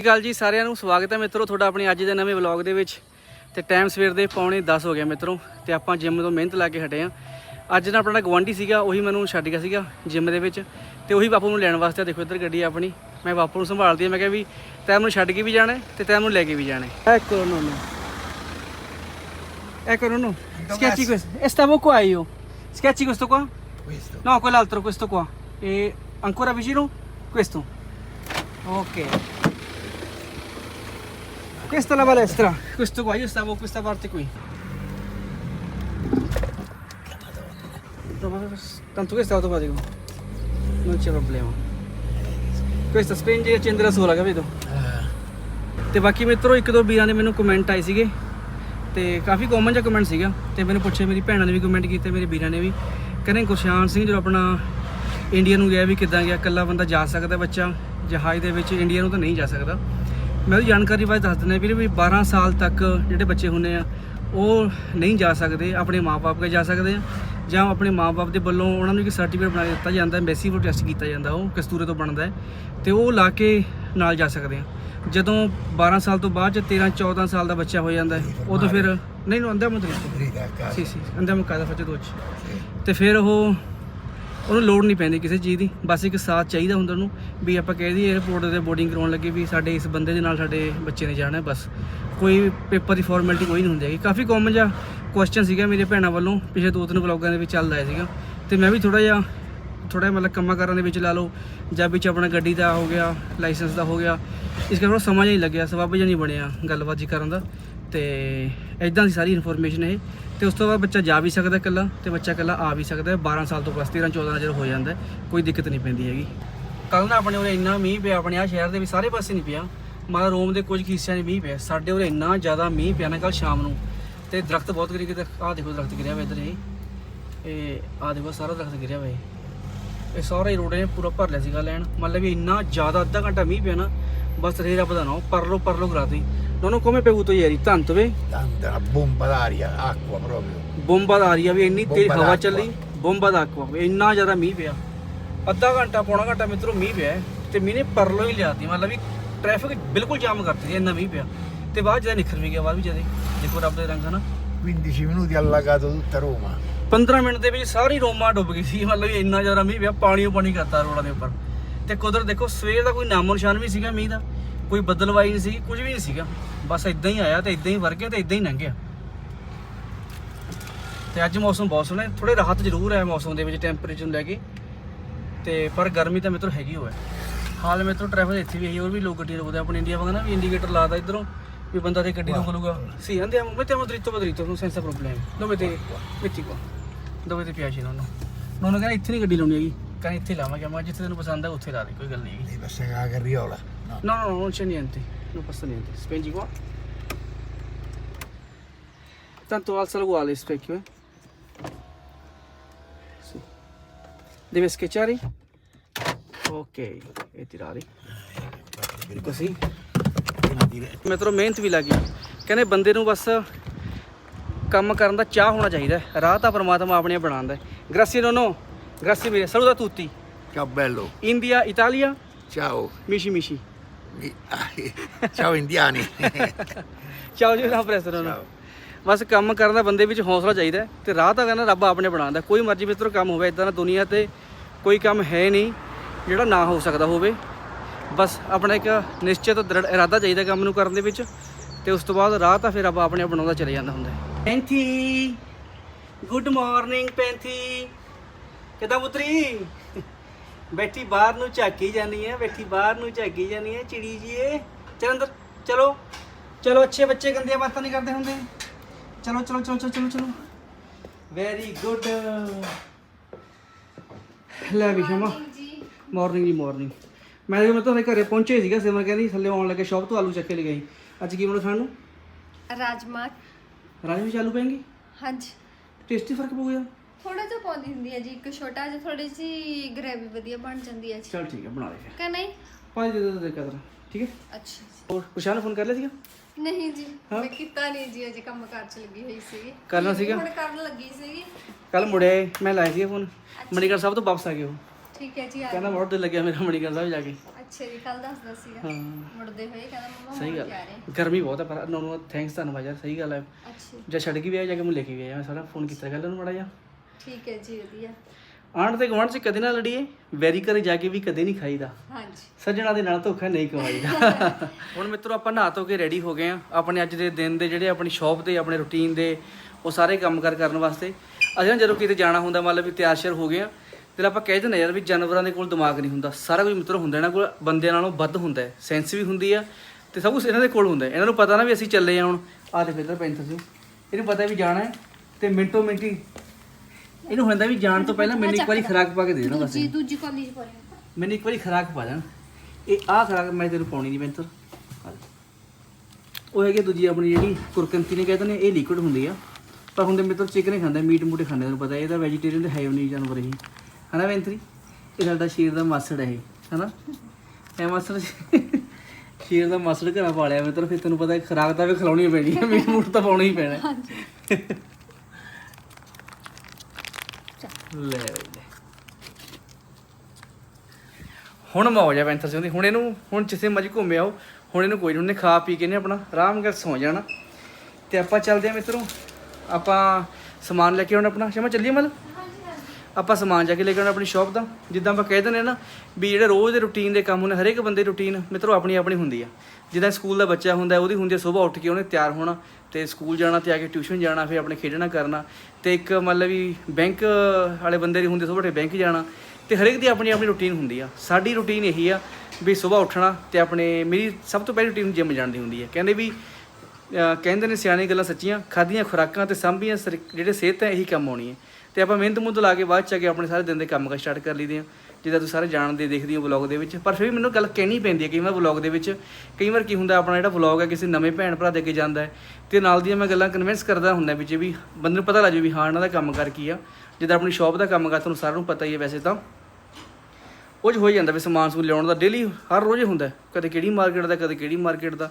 ਸਤਿ ਸ਼੍ਰੀ ਅਕਾਲ ਜੀ ਸਾਰਿਆਂ ਨੂੰ ਸਵਾਗਤ ਹੈ ਮਿੱਤਰੋ ਤੁਹਾਡਾ ਆਪਣੇ ਅੱਜ ਦੇ ਨਵੇਂ ਵਲੌਗ ਦੇ ਵਿੱਚ ਤੇ ਟਾਈਮ ਸਵੇਰ ਦੇ ਪੌਣੇ 10 ਹੋ ਗਿਆ ਮਿੱਤਰੋ ਤੇ ਆਪਾਂ ਜਿਮ ਤੋਂ ਮਿਹਨਤ ਲਾ ਕੇ ਹਟੇ ਆ ਅੱਜ ਨਾ ਆਪਣਾ ਗਵਾਂਢੀ ਸੀਗਾ ਉਹੀ ਮੈਨੂੰ ਛੱਡ ਗਿਆ ਸੀਗਾ ਜਿਮ ਦੇ ਵਿੱਚ ਤੇ ਉਹੀ ਬਾਪੂ ਨੂੰ ਲੈਣ ਵਾਸਤੇ ਦੇਖੋ ਇੱਧਰ ਗੱਡੀ ਆ ਆਪਣੀ ਮੈਂ ਬਾਪੂ ਨੂੰ ਸੰਭਾਲਦੀ ਆ ਮੈਂ ਕਿਹਾ ਵੀ ਤੈਨੂੰ ਮੈਨੂੰ ਛੱਡ ਕੇ ਵੀ ਜਾਣਾ ਤੇ ਤੈਨੂੰ ਲੈ ਕੇ ਵੀ ਜਾਣਾ ecco no no ecco no no schiacci questo e stavo qua io schiacci questo qua Questo. No, quell'altro, questo qua. E ancora vicino? Questo. Ok. Questa è la palestra. Questo qua, io stavo questa parte qui. Tanto questo è automatico. Non c'è problema. Questa spenge e accende da sola, capito? ਤੇ ਬਾਕੀ ਮਿੱਤਰੋ ਇੱਕ ਦੋ ਵੀਰਾਂ ਦੇ ਮੈਨੂੰ comment ਆਏ ਸੀਗੇ ਤੇ ਕਾਫੀ ਕਾਮਨ ਜਿਹਾ ਕਮੈਂਟ ਸੀਗਾ ਤੇ ਮੈਨੂੰ ਪੁੱਛਿਆ ਮੇਰੀ ਭੈਣਾਂ ਨੇ ਵੀ ਕਮੈਂਟ ਕੀਤੇ ਮੇਰੇ ਵੀਰਾਂ ਨੇ ਵੀ ਕਹਿੰਦੇ ਗੁਰਸ਼ਾਨ ਸਿੰਘ ਜਦੋਂ ਆਪਣਾ ਇੰਡੀਆ ਨੂੰ ਗਿਆ ਵੀ ਕਿੱਦਾਂ ਗਿਆ ਇਕੱਲਾ ਬੰਦਾ ਜਾ ਸਕਦਾ ਬੱਚਾ ਜਹਾਜ਼ ਦੇ ਵਿੱਚ ਇੰਡੀਆ ਨੂੰ ਤਾਂ ਨਹੀਂ ਜਾ ਸਕਦਾ ਮੈਂ ਉਹਦੀ ਜਾਣਕਾਰੀ ਬਾਰੇ ਦੱਸ ਦਿੰਦਾ ਵੀਰੇ ਵੀ 12 ਸਾਲ ਤੱਕ ਜਿਹੜੇ ਬੱਚੇ ਹੁੰਦੇ ਆ ਉਹ ਨਹੀਂ ਜਾ ਸਕਦੇ ਆਪਣੇ ਮਾਪੇ ਕੇ ਜਾ ਸਕਦੇ ਆ ਜਾਂ ਆਪਣੇ ਮਾਪੇ ਦੇ ਵੱਲੋਂ ਉਹਨਾਂ ਨੂੰ ਇੱਕ ਸਰਟੀਫਿਕੇਟ ਬਣਾ ਕੇ ਦਿੱਤਾ ਜਾਂਦਾ ਐਮਬੈਸੀ ਵੱਲੋਂ ਟੈਸਟ ਕੀਤਾ ਜਾਂਦਾ ਉਹ ਕਸਤੂਰੇ ਤੋਂ ਬਣਦਾ ਹੈ ਤੇ ਉਹ ਲਾ ਕੇ ਨਾਲ ਜਾ ਸਕਦੇ ਆ। ਜਦੋਂ 12 ਸਾਲ ਤੋਂ ਬਾਅਦ ਚ 13 14 ਸਾਲ ਦਾ ਬੱਚਾ ਹੋ ਜਾਂਦਾ ਹੈ ਉਦੋਂ ਫਿਰ ਨਹੀਂ ਨੂੰ ਅੰਦਰ ਮਤਲਬ. ਸੀ ਸੀ ਅੰਦਰ ਮੁਕਾਦਾ ਫੱਟੇ ਦੋ ਤੇ ਫਿਰ ਉਹ ਉਹਨੂੰ ਲੋੜ ਨਹੀਂ ਪੈਂਦੀ ਕਿਸੇ ਚੀਜ਼ ਦੀ। ਬਸ ਇੱਕ ਸਾਥ ਚਾਹੀਦਾ ਹੁੰਦਾ ਉਹਨੂੰ ਵੀ ਆਪਾਂ ਕਹਿ ਦਈਏ 에어ਪੋਰਟ ਤੇ ਬੋਰਡਿੰਗ ਕਰਾਉਣ ਲੱਗੇ ਵੀ ਸਾਡੇ ਇਸ ਬੰਦੇ ਦੇ ਨਾਲ ਸਾਡੇ ਬੱਚੇ ਨੇ ਜਾਣਾ ਬਸ। ਕੋਈ ਪੇਪਰ ਦੀ ਫਾਰਮੈਲਿਟੀ ਕੋਈ ਨਹੀਂ ਹੁੰਦੀ ਹੈਗੀ। ਕਾਫੀ ਕਾਮਨ ਜਿਹਾ ਕੁਐਸਚਨ ਸੀਗਾ ਮੇਰੇ ਭੈਣਾਂ ਵੱਲੋਂ ਪਿਛਲੇ ਦੋ ਤਿੰਨ ਵਲੌਗਾਂ ਦੇ ਵਿੱਚ ਚੱਲਦਾ ਹੈ ਸੀਗਾ। ਤੇ ਮੈਂ ਵੀ ਥੋੜਾ ਜਿਹਾ ਥੋੜਾ ਜਿਹਾ ਮਤਲਬ ਕੰਮਾਂ ਕਾਰਾਂ ਦੇ ਵਿੱਚ ਲਾ ਲਓ, ਜਾਂ ਵਿੱਚ ਆਪਣਾ ਗੱਡੀ ਦਾ ਹੋ ਗਿਆ ਲਾਇਸੈਂਸ ਦਾ ਹੋ ਗਿਆ। ਇਸ ਕਰਕੇ ਥੋੜਾ ਸਮਾਂ ਜਿਹਾ ਨਹੀਂ ਲੱਗਿਆ, ਸਬੱਬ ਜਿਹਾ ਨਹੀਂ ਬਣਿਆ ਗੱਲਬਾਤ ਜੀ ਕਰਨ ਦਾ। ਤੇ ਐਦਾਂ ਦੀ ਸਾਰੀ ਇਨਫੋਰਮੇਸ਼ਨ ਇਹ। ਤੇ ਉਸ ਤੋਂ ਬਾਅਦ ਬੱਚਾ ਜਾ ਵੀ ਸਕਦਾ ਇਕੱਲਾ ਤੇ ਬੱਚਾ ਇਕੱਲਾ ਆ ਵੀ ਸਕਦਾ। ਹੈ 12 ਸਾਲ ਤੋਂ ਪਲੱਸ 13 14 ਜਦੋਂ ਹੋ ਜਾਂਦਾ। ਕੋਈ ਦਿੱਕਤ ਨਹੀਂ ਪੈਂਦੀ ਹੈਗੀ। ਕੱਲ ਨਾ ਆਪਣੇ ਉਰੇ ਇੰਨਾ ਮੀਂਹ ਪਿਆ, ਆਪਣੇ ਆ ਸ਼ਹਿਰ ਦੇ ਵੀ ਸਾਰੇ ਪਾਸੇ ਨਹੀਂ ਪਿਆ। ਮਾਰਾ ਰੋਮ ਦੇ ਕੁਝ ਹਿੱਸਿਆਂ 'ਚ ਮੀਂਹ ਪਿਆ। ਸਾਡੇ ਉਰੇ ਇੰਨਾ ਜ਼ਿਆਦਾ ਮੀਂਹ ਪਿਆ ਨਾ ਕੱਲ ਸ਼ਾਮ ਨੂੰ। ਤੇ ਦਰਖਤ ਬਹੁਤ ਗਿਰੇ ਕਿਤੇ। ਆਹ ਦੇਖੋ ਦਰਖਤ ਗਿਰਿਆ ਹੋਇਆ ਇੱਧਰ ਇਹ। ਇਹ ਆਹ ਦੇਖੋ ਸਾਰਾ ਦਰਖਤ ਗਿਰਿਆ ਹੋਇਆ ਇਹ। ਸਾਰਾ ਹੀ ਰੋਡ ਨੇ ਪੂਰਾ ਭਰ ਲਿਆ ਸੀਗਾ ਲੈਣ। ਮਤਲਬ ਵੀ ਇੰਨਾ ਜ਼ਿਆਦਾ ਅੱਧਾ ਘੰਟਾ ਮੀਂਹ ਪਿਆ ਨਾ। ਬਸ ਰੇ ਰੱਬ ਦਾ ਨਾਮ। ਪਰਲੋ ਪਰਲੋ ਕਰਾਤੀ। ਦੋਨੋਂ come bevuto ieri? Tanto ਵੇ Tanta una bomba d'aria, acqua proprio. ਰਹੀ ਆ ਵੀ ਇੰਨੀ ਤੇਜ਼ ਹਵਾ ਚੱਲੀ ਬੰਬਾ ਦਾ ਆਕਵਾ ਇੰਨਾ ਜ਼ਿਆਦਾ ਮੀਂਹ ਪਿਆ ਅੱਧਾ ਘੰਟਾ ਪੌਣਾ ਘੰਟਾ ਮਿੱਤਰੋ ਮੀਂਹ ਪਿਆ ਤੇ ਮੀਂਹ ਨੇ ਪਰਲੋ ਹੀ ਲਿਆਤੀ ਮਤਲਬ ਵੀ ਟ੍ਰੈਫਿਕ ਬਿਲਕੁਲ ਜਾਮ ਕਰਤੀ ਇੰਨਾ ਮੀਂਹ ਪਿਆ ਤੇ ਬਾਅਦ ਜਦ ਨਿਖਰ ਵੀ ਗਿਆ ਬਾਅਦ ਵੀ ਜਦੇ ਦੇਖੋ ਰੱਬ ਦੇ ਰੰਗ ਹਨਾ 15 minuti ha allagato tutta Roma. 15 minute ਦੇ ਵਿੱਚ ਸਾਰੀ ਰੋਮਾ ਡੁੱਬ ਗਈ ਸੀ ਮਤਲਬ ਇੰਨਾ ਜ਼ਿਆਦਾ ਮੀਂਹ ਪਿਆ ਪਾਣੀ ਓ ਪਾਣੀ ਕਰਤਾ ਰੋਡਾਂ ਦੇ ਉੱਪਰ ਤੇ ਕੁਦਰਤ ਦੇਖੋ ਸਵੇਰ ਦਾ ਕੋਈ ਨਾਮੋ ਨਿਸ਼ਾਨ ਵੀ ਸੀਗਾ ਮੀਂਹ ਦਾ ਕੋਈ ਬੱਦਲਵਾਈ ਨਹੀਂ ਸੀ ਕੁਝ ਵੀ ਨਹੀਂ ਸੀਗਾ। ਬਸ ਇਦਾਂ ਹੀ ਆਇਆ ਤੇ ਇਦਾਂ ਹੀ ਵਰ ਗਿਆ ਤੇ ਇਦਾਂ ਹੀ ਲੰਘ ਗਿਆ। ਤੇ ਅੱਜ ਮੌਸਮ ਬਹੁਤ ਸੋਹਣਾ ਹੈ। ਥੋੜੇ ਰਾਹਤ ਜ਼ਰੂਰ ਹੈ ਮੌਸਮ ਦੇ ਵਿੱਚ ਟੈਂਪਰੇਚਰ ਨੂੰ ਲੈ ਕੇ। ਤੇ ਪਰ ਗਰਮੀ ਤਾਂ ਮਿੱਤਰੋ ਹੈਗੀ ਹੋਇਆ ਹਾਲ ਮਿੱਤਰੋ ਟ੍ਰੈਫਿਕ ਇੱਥੇ ਵੀ ਹੈ ਹੋਰ ਵੀ ਲੋਕ ਗੱਡੀ ਰੋਕਦੇ ਆਪਣੇ ਇੰਡੀਆ ਵਾਂਗ ਨਾ ਵੀ ਇੰਡੀਕੇਟਰ ਲਾਦਾ ਇਧਰੋਂ ਵੀ ਬੰਦਾ ਤੇ ਗੱਡੀ ਰੋਕ Sì, sì andiamo mettiamo dritto per dritto senza problemi dove te metti qua dove ti piace nonno ਨੋਨੋ ਕਹਿੰਦਾ ਇੱਥੇ ਨਹੀਂ ਗੱਡੀ ਲਾਉਣੀ ਹੈਗੀ। ਕਹਿੰਦਾ ਇੱਥੇ ਲਾਵਾਂਗੇ ਮੈਂ ਜਿੱਥੇ ਤੈਨੂੰ ਪਸੰਦ ਹੈ ਉੱਥੇ ਲਾ ਦੇ ਕੋਈ ਗੱਲ ਨਹੀਂ ਹੈਗੀ Devi passare la carriola. No. No, no, no, non c'è niente. Non passa niente. Spengi qua. Tanto alzalo uguale il specchio, eh. Sì. Deve schiacciare? Ok, e tirare. Così. Appena dire- ਮਿੱਤਰੋ ਮਿਹਨਤ ਵੀ ਲੱਗੀ ਕਹਿੰਦੇ ਬੰਦੇ ਨੂੰ ਬਸ ਕੰਮ ਕਰਨ ਦਾ ਚਾਹ ਹੋਣਾ ਚਾਹੀਦਾ ਹੈ। ਰਾਹ ਤਾਂ ਪ੍ਰਮਾਤਮਾ ਆਪਣੇ ਆਪ ਬਣਾਉਂਦਾ ਹੈ ਗ੍ਰਾਸੀ ਨੋਨੋ ਗ੍ਰਾਸੀ ਮੇਰੇ saluta tutti Ciao bello. India Italia Ciao. mici mici Mi- ah, Ciao indiani. ਚਾਓ ਜੀ ਨਾ ਪ੍ਰੈਸ ਨੋਨੋ Ciao. ਬਸ ਕੰਮ ਕਰਨ ਦਾ ਬੰਦੇ ਵਿੱਚ ਹੌਸਲਾ ਚਾਹੀਦਾ ਹੈ ਤੇ ਰਾਹ ਤਾਂ ਕਹਿੰਦਾ ਰੱਬ ਆਪਣੇ ਬਣਾਉਂਦਾ ਕੋਈ ਮਰਜ਼ੀ ਮਿੱਤਰੋ ਕੰਮ ਹੋਵੇ ਇਦਾਂ ਦਾ ਦੁਨੀਆ ਤੇ ਕੋਈ ਕੰਮ ਹੈ ਨਹੀਂ ਜਿਹੜਾ ਨਾ ਹੋ ਸਕਦਾ ਹੋਵੇ। ਬਸ ਆਪਣਾ ਇੱਕ ਨਿਸ਼ਚਿਤ ਦ੍ਰਿੜ ਇਰਾਦਾ ਚਾਹੀਦਾ ਕੰਮ ਨੂੰ ਕਰਨ ਦੇ ਵਿੱਚ ਤੇ ਉਸ ਤੋਂ ਬਾਅਦ ਰਾਹ ਤਾਂ ਫਿਰ ਰੱਬ ਆਪਣੇ ਆਪ ਬਣਾਉਂਦਾ ਚਲੇ ਜਾਂਦਾ ਹੁੰਦਾ ਹੈ। ਪੈਂਥੀ ਗੁੱਡ ਮਾਰਨਿੰਗ ਪੈਂਥੀ। ਕਿਦਾਂ ਪੁੱਤਰੀ? ਬੈਠੀ ਬਾਹਰ ਨੂੰ ਝਾਕੀ ਜਾਨੀ ਹੈ ਬੈਠੀ ਬਾਹਰ ਨੂੰ ਝਾਕੀ ਜਾਨੀ ਹੈ ਚਿੜੀ ਜੀ ਚਲ ਅੰਦਰ ਚਲੋ ਚਲੋ ਅੱਛੇ ਬੱਚੇ ਗੰਦੀਆਂ ਬਾਤਾਂ ਨਹੀਂ ਕਰਦੇ ਹੁੰਦੇ। ਚਲੋ ਚਲੋ ਚਲੋ ਚਲੋ ਚਲੋ ਚਲੋ। ਵੈਰੀ ਗੁੱਡ ਲੈ ਵੀ ਸ਼ਮਾ। ਮਾਰਨਿੰਗ ਜੀ। ਮਾਰਨਿੰਗ ਮੈਂ ਜਦੋਂ ਤੁਹਾਡੇ ਘਰੇ ਪਹੁੰਚੇ ਸੀਗਾ ਸਿਮਰ ਕਹਿੰਦੀ ਥੱਲੇ ਆਉਣ ਲੱਗੇ ਸ਼ਾਪ ਤੋਂ ਆਲੂ ਚੱਕ ਕੇ ਲੈ ਗਈ। ਅੱਜ ਕੀ ਬਣਾਉਣਾ ਖਾਣ ਨੂੰ? ਰਾਜਮਾ ਰਾਜਮਾ ਚਾਲੂ ਪੈਣਗੇ? ਹਾਂਜੀ। ਟੇਸਟੀ ਫ਼ਰਕ ਪਊ ਗਿਆ ਥੋੜਾ ਜਿਹਾ ਪਾਉਂਦੀ ਹੁੰਦੀ ਹੈ ਜੀ ਇੱਕ ਛੋਟਾ ਜਿਹਾ ਥੋੜੀ ਜੀ ਗ੍ਰੇਵੀ ਵਧੀਆ ਬਣ ਜਾਂਦੀ ਹੈ ਜੀ। ਚਲ ਠੀਕ ਹੈ ਬਣਾ ਲੈ ਫਿਰ ਕਿ ਨਹੀਂ? ਪੰਜ ਦੇ ਦੇ ਕਦਰ ਠੀਕ ਹੈ? ਅੱਛਾ ਜੀ। ਹੋਰ ਕੁਸ਼ਾਨ ਨੂੰ ਫੋਨ ਕਰ ਲਿਆ ਸੀਗਾ? ਨਹੀਂ ਜੀ? ਮੈਂ ਕੀਤਾ ਨਹੀਂ ਜੀ ਅਜੇ ਕੰਮ ਕਾਰ ਚ ਲੱਗੀ ਹੋਈ ਸੀਗੀ ਕਰਨਾ ਸੀਗਾ? ਹੁਣ ਕਰਨ ਲੱਗੀ ਸੀਗੀ। ਕੱਲ ਮੁੜਿਆ ਮੈਂ ਲਾਇਆ ਸੀਗਾ ਫੋਨ। ਮਣੀਗੜ੍ਹ ਸਾਹਿਬ ਤੋਂ ਵਾਪਸ ਆ ਗਏ ਉਹ। ਠੀਕ ਹੈ ਜੀ ਆ ਕਹਿੰਦਾ ਬਹੁਤ ਦਿਲ ਲੱਗਿਆ ਮੇਰਾ ਮਣੀਗੜ੍ਹ ਸਾਹਿਬ ਜਾ ਕੇ। ਅੱਛਾ ਜੀ ਕੱਲ ਦੱਸਦਾ ਸੀਗਾ। ਹਾਂ। ਮੁੜਦੇ ਹੋਏ ਕਹਿੰਦਾ ਮੰਮਾ ਸਹੀ ਗੱਲ। ਆ ਗਰਮੀ ਬਹੁਤ ਹੈ ਪਰ ਨੋ ਨੋ ਥੈਂਕਸ ਧੰਨਵਾਦ ਯਾਰ ਸਹੀ ਗੱਲ ਹੈ ਅੱਛਾ ਜਦ ਛੱਡ ਕੇ ਵੀ ਆਇਆ ਜਾ ਕੇ ਮੈਨੂੰ ਲੈ ਕੇ ਵੀ ਆਇਆ ਮੈਂ ਸਾਰਾ ਫੋਨ ਕੀਤਾ ਗੱਲ ਉਹਨੂੰ ਮੜਾ ਜਾ ਠੀਕ ਹੈ ਜੀ ਵਧੀਆ। ਆਂਢ ਤੇ ਗੁਆਂਢ 'ਚ ਕਦੇ ਨਾ ਲੜੀਏ ਵੈਰੀ ਘਰੇ ਜਾ ਕੇ ਵੀ ਕਦੇ ਨਹੀਂ ਖਾਈਦਾ। ਹਾਂਜੀ। ਸੱਜਣਾ ਦੇ ਨਾਲ ਧੋਖਾ ਨਹੀਂ ਕਮਾਈਦਾ। ਹੁਣ ਮਿੱਤਰੋ ਆਪਾਂ ਨਹਾ ਧੋ ਕੇ ਰੈਡੀ ਹੋ ਗਏ ਆ ਆਪਣੇ ਅੱਜ ਦੇ ਦਿਨ ਦੇ ਜਿਹੜੇ ਆਪਣੀ ਸ਼ਾਪ ਦੇ ਆਪਣੇ ਰੁਟੀਨ ਦੇ ਉਹ ਸਾਰੇ ਕੰਮ ਕਾਰ ਕਰਨ ਵਾਸਤੇ। ਅਸੀਂ ਨਾ ਜਦੋਂ ਕਿਤੇ ਜਾਣਾ ਹੁੰਦਾ ਮਤਲਬ ਵੀ ਤਿਆਰ ਸ਼ਿਆਰ ਹੋ ਗਏ ਆ ਤੇ ਆਪਾਂ ਕਹਿ ਦਿੰਦੇ ਯਾਰ ਵੀ ਜਾਨਵਰਾਂ ਦੇ ਕੋਲ ਦਿਮਾਗ ਨਹੀਂ ਹੁੰਦਾ। ਸਾਰਾ ਕੁਝ ਮਿੱਤਰੋ ਹੁੰਦਾ ਇਹਨਾਂ ਕੋਲ ਬੰਦਿਆਂ ਨਾਲੋਂ ਵੱਧ ਹੁੰਦਾ ਹੈ। ਸੈਂਸ ਵੀ ਹੁੰਦੀ ਆ ਤੇ ਸਭ ਕੁਝ ਇਹਨਾਂ ਦੇ ਕੋਲ ਹੁੰਦਾ। ਇਹਨਾਂ ਨੂੰ ਪਤਾ ਨਾ ਵੀ ਅਸੀਂ ਚੱਲੇ ਆ ਹੁਣ। ਆ ਦੇਖ ਇੱਧਰ ਪੈਂਥਰ ਇਹਨੂੰ ਪਤਾ ਵੀ ਜਾਣਾ ਹੈ ਤੇ ਮਿੰਟੋ ਮਿੰਟੀ ਇਹਨੂੰ ਹੁੰਦਾ ਵੀ ਜਾਣ ਤੋਂ ਪਹਿਲਾਂ ਮੈਨੂੰ ਇੱਕ ਵਾਰੀ ਖੁਰਾਕ ਪਾ ਕੇ ਦੇ ਦੇਣਾ ਬਸ। ਦੂਜੀ ਦੂਜੀ ਕਾਲਜ ਪਰ ਮੈਨੂੰ ਇੱਕ ਵਾਰੀ ਖਰਾਕ ਪਾ ਦੇਣ। ਇਹ ਆਹ ਖਰਾਕ ਮੈਂ ਤੈਨੂੰ ਪਾਉਣੀ ਨਹੀਂ ਪੈਂਤਰ ਉਹ ਹੈਗੀ ਦੂਜੀ ਆਪਣੀ ਜਿਹੜੀ ਕੁਰਕੰਤੀ ਨੇ ਕਹਿੰਦੇ ਨੇ ਇਹ ਲਿਕੁਇਡ ਹੁੰਦੀ ਆ। ਪਰ ਹੁੰਦੇ ਮੇਰੇ ਤੋਂ ਚਿਕਨ ਹੀ ਖਾਂਦਾ ਮੀਟ ਮੂਟ ਖਾਂਦੇ ਤੈਨੂੰ ਪਤਾ ਇਹਦਾ ਵੈਜੀਟੇਰੀਅਨ ਹੈ ਉਹ ਨਹੀਂ ਜਾਨਵਰ ਇਹ। ਹਨਾ ਬੈਂਤਰੀ ਇਹ ਸਾਡਾ ਸ਼ੇਰ ਦਾ ਮਾਸੜ ਹੈ ਇਹ ਹਨਾ? ਐ ਮਾਸੜ ਸ਼ੇਰ ਦਾ ਮਾਸੜ ਘਰਾਂ ਪਾਲਿਆ ਮੈਂ ਫਿਰ ਤੈਨੂੰ ਪਤਾ ਖਰਾਕ ਤਾਂ ਵੀ ਖਿਲਾਉਣੀ ਪੈਣੀ ਹੈ ਮੀਟ ਮੂਟ ਤਾਂ ਪਾਉਣਾ ਹੀ ਪੈਣਾ। ਹੈ। ਲੈ ਬਈ ਲੈ। ਹੁਣ ਮੌਜ ਆ ਪੈਂਥਰ ਸਿੰਘ ਦੀ, ਹੁਣ ਇਹਨੂੰ, ਹੁਣ ਜਿੱਥੇ ਮਰਜ਼ੀ ਘੁੰਮੇ ਆਓ, ਹੁਣ ਇਹਨੂੰ ਕੋਈ ਨਹੀਂ ਉਹਨੇ ਖਾ ਪੀ ਕੇ ਨੇ ਆਪਣਾ, ਆਰਾਮ ਨਾਲ ਸੌ ਜਾਣਾ। ਤੇ ਆਪਾਂ ਚੱਲਦੇ ਆ ਮਿੱਤਰੋ, ਆਪਾਂ ਸਮਾਨ ਲੈ ਕੇ ਆਉਣਾ ਆਪਣਾ। ਸ਼ਮਾ, ਚੱਲੀਏ ਮਤਲਬ ਆਪਾਂ ਸਮਾਨ ਜਾ ਕੇ ਲੈ ਕੇ ਆਉਣਾ ਆਪਣੀ ਸ਼ਾਪ ਦਾ ਜਿੱਦਾਂ ਆਪਾਂ ਕਹਿ ਦਿੰਦੇ ਆ ਨਾ, ਵੀ ਜਿਹੜੇ ਰੋਜ਼ ਦੇ ਰੁਟੀਨ ਦੇ ਕੰਮ ਹੁੰਦੇ, ਹਰੇਕ ਬੰਦੇ ਰੁਟੀਨ ਮਿੱਤਰੋ ਆਪਣੀ ਆਪਣੀ ਹੁੰਦੀ ਆ। ਜਿੱਦਾਂ ਸਕੂਲ ਦਾ ਬੱਚਾ ਹੁੰਦਾ, ਉਹਦੀ ਹੁੰਦੀ ਹੈ ਸਵੇਰ ਉੱਠ ਕੇ ਉਹਨੇ ਤਿਆਰ ਹੋਣਾ ਤੇ ਸਕੂਲ ਜਾਣਾ ਤੇ ਆ ਕੇ ਟਿਊਸ਼ਨ ਜਾਣਾ, ਫਿਰ ਆਪਣੇ ਖੇਡਣਾ ਕਰਨਾ ਤੇ ਇੱਕ ਮਤਲਬ ਵੀ ਬੈਂਕ ਵਾਲੇ ਬੰਦੇ ਦੀ ਹੁੰਦੀ ਸਵੇਰ ਉੱਠੇ ਬੈਂਕ ਜਾਣਾ ਤੇ ਹਰੇਕ ਦੀ ਆਪਣੀ ਆਪਣੀ ਰੁਟੀਨ ਹੁੰਦੀ ਆ। ਸਾਡੀ ਰੁਟੀਨ ਇਹੀ ਆ ਵੀ ਸਵੇਰ ਉੱਠਣਾ ਤੇ ਆਪਣੇ, ਮੇਰੀ ਸਭ ਤੋਂ ਪਹਿਲੀ ਰੁਟੀਨ ਜਿਮ ਜਾਣ ਦੀ ਹੁੰਦੀ ਹੈ ਕਹਿੰਦੇ ਵੀ ਕਹਿੰਦੇ ਨੇ ਸਿਆਣੇ ਗੱਲਾਂ ਸੱਚੀਆਂ, ਖਾਧੀਆਂ ਖੁਰਾਕਾਂ ਤੇ ਸੰਭੀਆਂ ਸਰ- ਜਿਹੜੇ ਸਿਹਤ ਹੈ, ਇਹੀ ਕੰਮ ਆਉਣੀ ਹੈ ਤੇ ਆਪਾਂ ਮਿਹਨਤ ਮੁੱਦ ਲਾ ਕੇ ਬਾਅਦ ਚ ਆ ਕੇ ਆਪਣੇ ਸਾਰੇ ਦਿਨ ਦੇ ਕੰਮ ਕਰ ਸਟਾਰਟ ਕਰ ਲਈਦੇ ਆ। ਜਿੱਦਾਂ ਤੁਸੀਂ ਸਾਰੇ ਜਾਣਦੇ, ਦੇਖਦੇ ਹੋ ਵਲੌਗ ਦੇ ਵਿੱਚ। ਪਰ ਫਿਰ ਵੀ ਮੈਨੂੰ ਗੱਲ ਕਹਿਣੀ ਪੈਂਦੀ ਹੈ ਕਈ ਵਾਰ ਵਲੌਗ ਦੇ ਵਿੱਚ। ਕਈ ਵਾਰ ਕੀ ਹੁੰਦਾ, ਆਪਣਾ ਜਿਹੜਾ ਵਲੌਗ ਹੈ ਕਿਸੇ ਨਵੇਂ ਭੈਣ ਭਰਾ ਦੇ ਅੱਗੇ ਜਾਂਦਾ ਹੈ। ਤੇ ਨਾਲ ਦੀਆਂ ਮੈਂ ਗੱਲਾਂ ਕਨਵਿੰਸ ਕਰਦਾ ਹੁੰਦਾ ਵਿੱਚ ਵੀ, ਬੰਦੇ ਨੂੰ ਪਤਾ ਲੱਗ ਜਾਵੇ ਵੀ ਹਾਂ, ਇਹਨਾਂ ਦਾ ਕੰਮ ਕਰ ਕੀ ਆ। ਜਿੱਦਾਂ ਆਪਣੀ ਸ਼ਾਪ ਦਾ ਕੰਮ ਕਰ, ਤੁਹਾਨੂੰ ਸਾਰਿਆਂ ਨੂੰ ਪਤਾ ਹੀ ਹੈ ਵੈਸੇ ਤਾਂ। ਉਹ 'ਚ ਹੋ ਜਾਂਦਾ ਵੀ ਸਮਾਨ ਸਮੂਨ ਲਿਆਉਣ ਦਾ ਡੇਲੀ ਹਰ ਰੋਜ਼ ਹੁੰਦਾ ਕਦੇ ਕਿਹੜੀ ਮਾਰਕੀਟ ਦਾ, ਕਦੇ ਕਿਹੜੀ ਮਾਰਕੀਟ ਦਾ।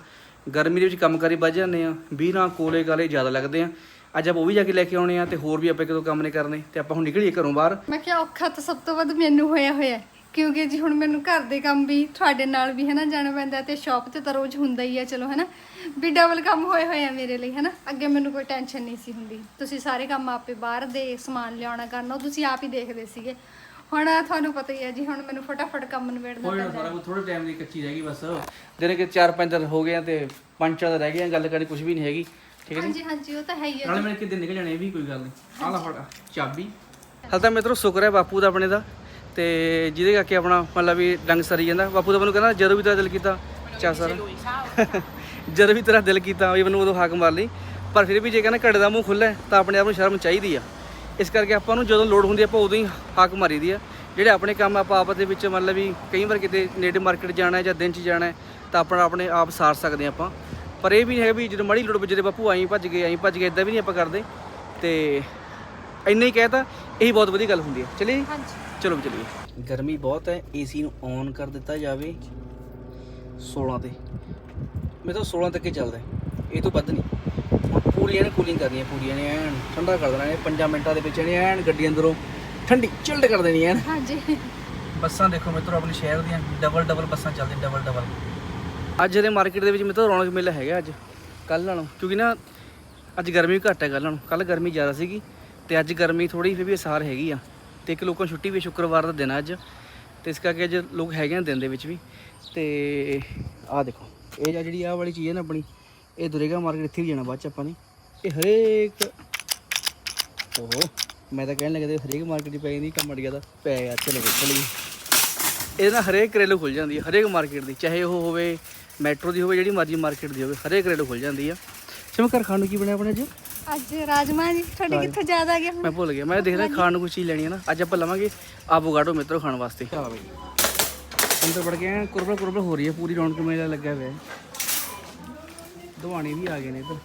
ਗਰਮੀ ਦੇ ਵਿੱਚ ਕੰਮਕਾਰੀ ਵੱਜ ਜਾਂਦੇ ਆ। ਵੀਹ ਨਾਲ ਕੋਲੇ ਗਾਲੇ ਜ਼ਿਆਦਾ ਲੱਗਦੇ ਆ। ਅੱਜ ਆਪਾਂ ਉਹ ਵੀ ਜਾ ਕੇ ਲੈ ਕੇ ਆਉਣੇ ਆ ਤੇ ਹੋਰ ਵੀ ਆਪਾਂ ਕਿਦੋਂ ਕੰਮ ਨੇ ਕਰਨੇ ਤੇ ਆਪਾਂ ਹੁਣ ਨਿਕਲੀਏ ਘਰੋਂ ਬਾਹਰ। ਮੈਂ ਕਿਹਾ ਔਖਾ ਤਾਂ ਸਭ ਤੋਂ ਵੱਧ ਮੈਨੂੰ ਹੋਇਆ ਹੋਇਆ ਹੈ। ਕਿਉਂਕਿ ਜੀ ਹੁਣ ਮੈਨੂੰ ਘਰ ਦੇ ਕੰਮ ਵੀ ਤੁਹਾਡੇ ਨਾਲ ਵੀ ਹਨਾ ਜਾਣਾ ਪੈਂਦਾ ਤੇ ਸ਼ਾਪ ਤੇ ਤਾਂ ਰੋਜ਼ ਹੁੰਦਾ ਹੀ ਆ ਚਲੋ ਹਨਾ। ਵੀ ਡਬਲ ਕੰਮ ਹੋਏ ਹੋਏ ਆ ਮੇਰੇ ਲਈ ਹਨਾ। ਅੱਗੇ ਮੈਨੂੰ ਕੋਈ ਟੈਨਸ਼ਨ ਨਹੀਂ ਸੀ ਹੁੰਦੀ। ਤੁਸੀਂ ਸਾਰੇ ਕੰਮ ਆਪੇ ਬਾਹਰ ਦੇ ਸਮਾਨ ਲਿਆਉਣਾ ਕਰਨਾ ਉਹ ਤੁਸੀਂ ਆਪ ਹੀ ਦੇਖਦੇ ਸੀਗੇ। ਹੁਣ ਤੁਹਾਨੂੰ ਪਤਾ ਹੀ ਹੈ ਜੀ ਹੁਣ ਮੈਨੂੰ ਫਟਾਫਟ ਕੰਮ ਨਿਬੇੜਨਾ ਕੋਈ ਨਾ ਪੈਂਦਾ ਸਾਰਾ ਕੁਝ ਥੋੜੇ ਟਾਈਮ ਦੀ ਕੱਚੀ ਰਹਿ ਗਈ ਬਸ। ਜਿਹੜੇ ਕਿ 4-5 ਦਿਨ ਹੋ ਗਏ ਆ ਤੇ ਪੰਜ ਚਾਰ ਦਿਨ ਰਹਿ ਗਏ ਆ ਗੱਲ ਕਰਨੀ ਕੁਝ ਵੀ ਨਹੀਂ ਹੈਗੀ। ਠੀਕ ਹੈ ਜੀ? ਹਾਂਜੀ ਹਾਂਜੀ ਉਹ ਤਾਂ ਹੈ ਹੀ ਹੈ। ਨਾਲੇ ਮੇਰੇ ਕਿਤੇ ਨਿਕਲ ਜਾਣੇ ਇਹ ਵੀ ਕੋਈ ਗੱਲ ਨਹੀਂ। ਆਹ ਲੈ ਫੜ ਚਾਬੀ। ਹਾਲ ਤਾਂ ਮਿੱਤਰੋ ਸ਼ੁਕਰ ਹੈ ਬਾਪੂ ਦਾ ਆਪਣੇ ਦਾ। ਤੇ ਜਿਹਦੇ ਕਰਕੇ ਆਪਣਾ ਮਤਲਬ ਵੀ ਡੰਗ ਸਰੀ ਜਾਂਦਾ। ਬਾਪੂ ਦਾ ਮੈਨੂੰ ਕਹਿੰਦਾ ਜਦੋਂ ਵੀ ਤੇਰਾ ਦਿਲ ਕੀਤਾ ਚਾ ਸਰ। ਜਦੋਂ ਵੀ ਤੇਰਾ ਦਿਲ ਕੀਤਾ ਵੀ ਮੈਨੂੰ ਉਦੋਂ ਹਾਕ ਮਾਰ ਲਈ। ਪਰ ਫਿਰ ਵੀ ਜੇ ਕਹਿੰਦਾ ਘੜੇ ਦਾ ਮੂੰਹ ਖੁੱਲ੍ਹਾ ਹੈ, ਤਾਂ ਆਪਣੇ ਆਪ ਨੂੰ ਸ਼ਰਮ ਚਾਹੀਦੀ ਆ। ਇਸ ਕਰਕੇ ਆਪਾਂ ਨੂੰ ਜਦੋਂ ਲੋੜ ਹੁੰਦੀ ਆਪਾਂ ਉਦੋਂ ਹੀ ਹਾਕ ਮਾਰੀਦੀ ਆ। ਜਿਹੜੇ ਆਪਣੇ ਕੰਮ ਆਪਾਂ ਆਪਸ ਦੇ ਵਿੱਚ ਮਤਲਬ ਵੀ ਕਈ ਵਾਰ ਕਿਤੇ ਨੇੜੇ ਮਾਰਕੀਟ ਜਾਣਾ ਹੈ ਜਾਂ ਦਿਨ 'ਚ ਜਾਣਾ ਹੈ, ਤਾਂ ਆਪਣਾ ਆਪਣੇ ਆਪ ਸਾਰ ਸਕਦੇ ਹਾਂ ਆਪਾਂ। ਪਰ ਇਹ ਵੀ ਨਹੀਂ ਹੈ ਵੀ ਜਦੋਂ ਮੜੀ ਲੋੜ ਵੱਜੇ ਬਾਪੂ ਆਈ ਭੱਜ ਗਏ ਆਈ ਭੱਜ ਗਏ ਇਦਾਂ ਵੀ ਨਹੀਂ ਆਪਾਂ ਕਰਦੇ। ਤੇ ਇੰਨਾ ਹੀ ਕਹਿਤਾ ਇਹੀ ਬਹੁਤ ਵਧੀਆ ਗੱਲ ਹੁੰਦੀ ਹੈ? ਹਾਂਜੀ। ਚਲੋ ਵੀ ਚਲੀਏ। ਗਰਮੀ ਬਹੁਤ ਹੈ ਏਸੀ ਨੂੰ ਔਨ ਕਰ ਦਿੱਤਾ ਜਾਵੇ 16 ਤੇ। ਮੈਂ ਤਾਂ 16 ਤੱਕ ਹੀ ਚੱਲਦਾ। ਇਹ ਤੋਂ ਵੱਧ ਨਹੀਂ। ਹੁਣ ਪੂਰੀਆਂ ਨੇ ਕੂਲਿੰਗ ਕਰਨੀ ਹੈ ਪੂਰੀਆਂ ਨੇ ਐਨ ਠੰਡਾ ਕਰ ਦੇਣਾ ਇਹ 5 ਮਿੰਟਾਂ ਦੇ ਵਿੱਚ ਇਹਨੇ ਐਨ ਗੱਡੀ ਅੰਦਰੋਂ ਠੰਡੀ ਚਿਲਡ ਕਰ ਦੇਣੀ ਐਨ। ਹਾਂਜੀ। ਬੱਸਾਂ ਦੇਖੋ ਮਿੱਤਰੋ ਆਪਣੇ ਸ਼ਹਿਰ ਦੀਆਂ ਡਬਲ ਡਬਲ ਬੱਸਾਂ ਚੱਲਦੀਆਂ ਡਬਲ ਡਬਲ ਅੱਜ ਦੇ ਮਾਰਕੀਟ ਦੇ ਵਿੱਚ ਮਿੱਤਰੋ ਰੌਣਕ ਮੇਲਾ ਹੈਗਾ ਅੱਜ ਕੱਲ੍ਹ ਨਾਲੋਂ। ਕਿਉਂਕਿ ਨਾ ਅੱਜ ਗਰਮੀ ਵੀ ਘੱਟ ਹੈ ਕੱਲ੍ਹ ਨਾਲੋਂ। ਕੱਲ੍ਹ ਗਰਮੀ ਜ਼ਿਆਦਾ ਸੀਗੀ ਤੇ ਅੱਜ ਗਰਮੀ ਥੋੜੀ ਫਿਰ ਵੀ ਅਸਾਰ ਹੈਗੀ ਆ ਤੇ ਇੱਕ ਲੋਕਾਂ ਨੂੰ ਛੁੱਟੀ ਵੀ ਸ਼ੁੱਕਰਵਾਰ ਦਾ ਦਿਨ ਆ ਅੱਜ। ਤੇ ਇਸ ਕਰਕੇ ਅੱਜ ਲੋਕ ਹੈਗੇ ਆ ਦਿਨ ਦੇ ਵਿੱਚ ਵੀ। ਤੇ ਆਹ ਦੇਖੋ ਇਹ ਜਿਹੜੀ ਆਹ ਵਾਲੀ ਚੀਜ਼ ਹੈ ਨਾ ਆਪਣੀ ਇਹ ਦੁਰੇਗਾ ਮਾਰਕੀਟ ਇੱਥੇ ਵੀ ਜਾਣਾ ਬਾਅਦ ਚ ਆਪਾਂ ਨੇ। ਇਹ ਹਰੇਕ ਓਹੋ ਮੈਂ ਤਾਂ ਕਹਿਣ ਲੱਗਾ ਹਰੇਕ ਮਾਰਕੀਟ 'ਚ ਪੈ ਜਾਂਦੀ ਕੰਮ ਅੜ ਗਿਆ ਤਾਂ ਪੈ ਗਿਆ ਚਲੋ ਬਈ, ਚਲੋ ਇਹਦੇ ਨਾਲ ਹਰੇਕ ਕਰੇਲੂ ਖੁੱਲ ਜਾਂਦੀ ਹੈ ਹਰੇਕ ਮਾਰਕੀਟ ਦੀ ਚਾਹੇ ਉਹ ਹੋਵੇ ਮੈਟਰੋ ਦੀ ਹੋਵੇ ਜਿਹੜੀ ਮਰਜ਼ੀ ਮਾਰਕੀਟ ਦੀ ਹੋਵੇ ਹਰੇਕ ਕਰੇਲੂ ਖੁੱਲ ਜਾਂਦੀ ਆ। ਚਲੋ ਘਰ ਖਾਣ ਨੂੰ ਕੀ ਬਣਿਆ ਆਪਣੇ ਅੱਜ ਅੱਜ ਰਾਜਮਾ ਜੀ ਤੁਹਾਡੇ ਕਿੱਥੋਂ ਜ਼ਿਆਦਾ ਆ ਗਿਆ ਮੈਂ ਭੁੱਲ ਗਿਆ ਮੈਂ ਦੇਖ ਰਿਹਾ ਖਾਣ ਨੂੰ ਕੁਝ ਚੀਜ਼ ਲੈਣੀ ਹੈ ਨਾ। ਅੱਜ ਆਪਾਂ ਲਵਾਂਗੇ ਆਵੋਗਾਡੋ ਮਿੱਤਰੋ ਖਾਣ ਵਾਸਤੇ। ਆ ਬਈ ਅੰਦਰ ਵੜ ਗਏ ਕੁਰਬਲ ਕੁਰਬਲ ਹੋ ਰਹੀ ਹੈ ਪੂਰੀ ਰੌਣਕ ਮੇਲਾ ਲੱਗਾ ਹੋਇਆ। ਹੈ ਦਵਾਣੇ ਵੀ ਆ ਗਏ ਨੇ ਇੱਧਰ।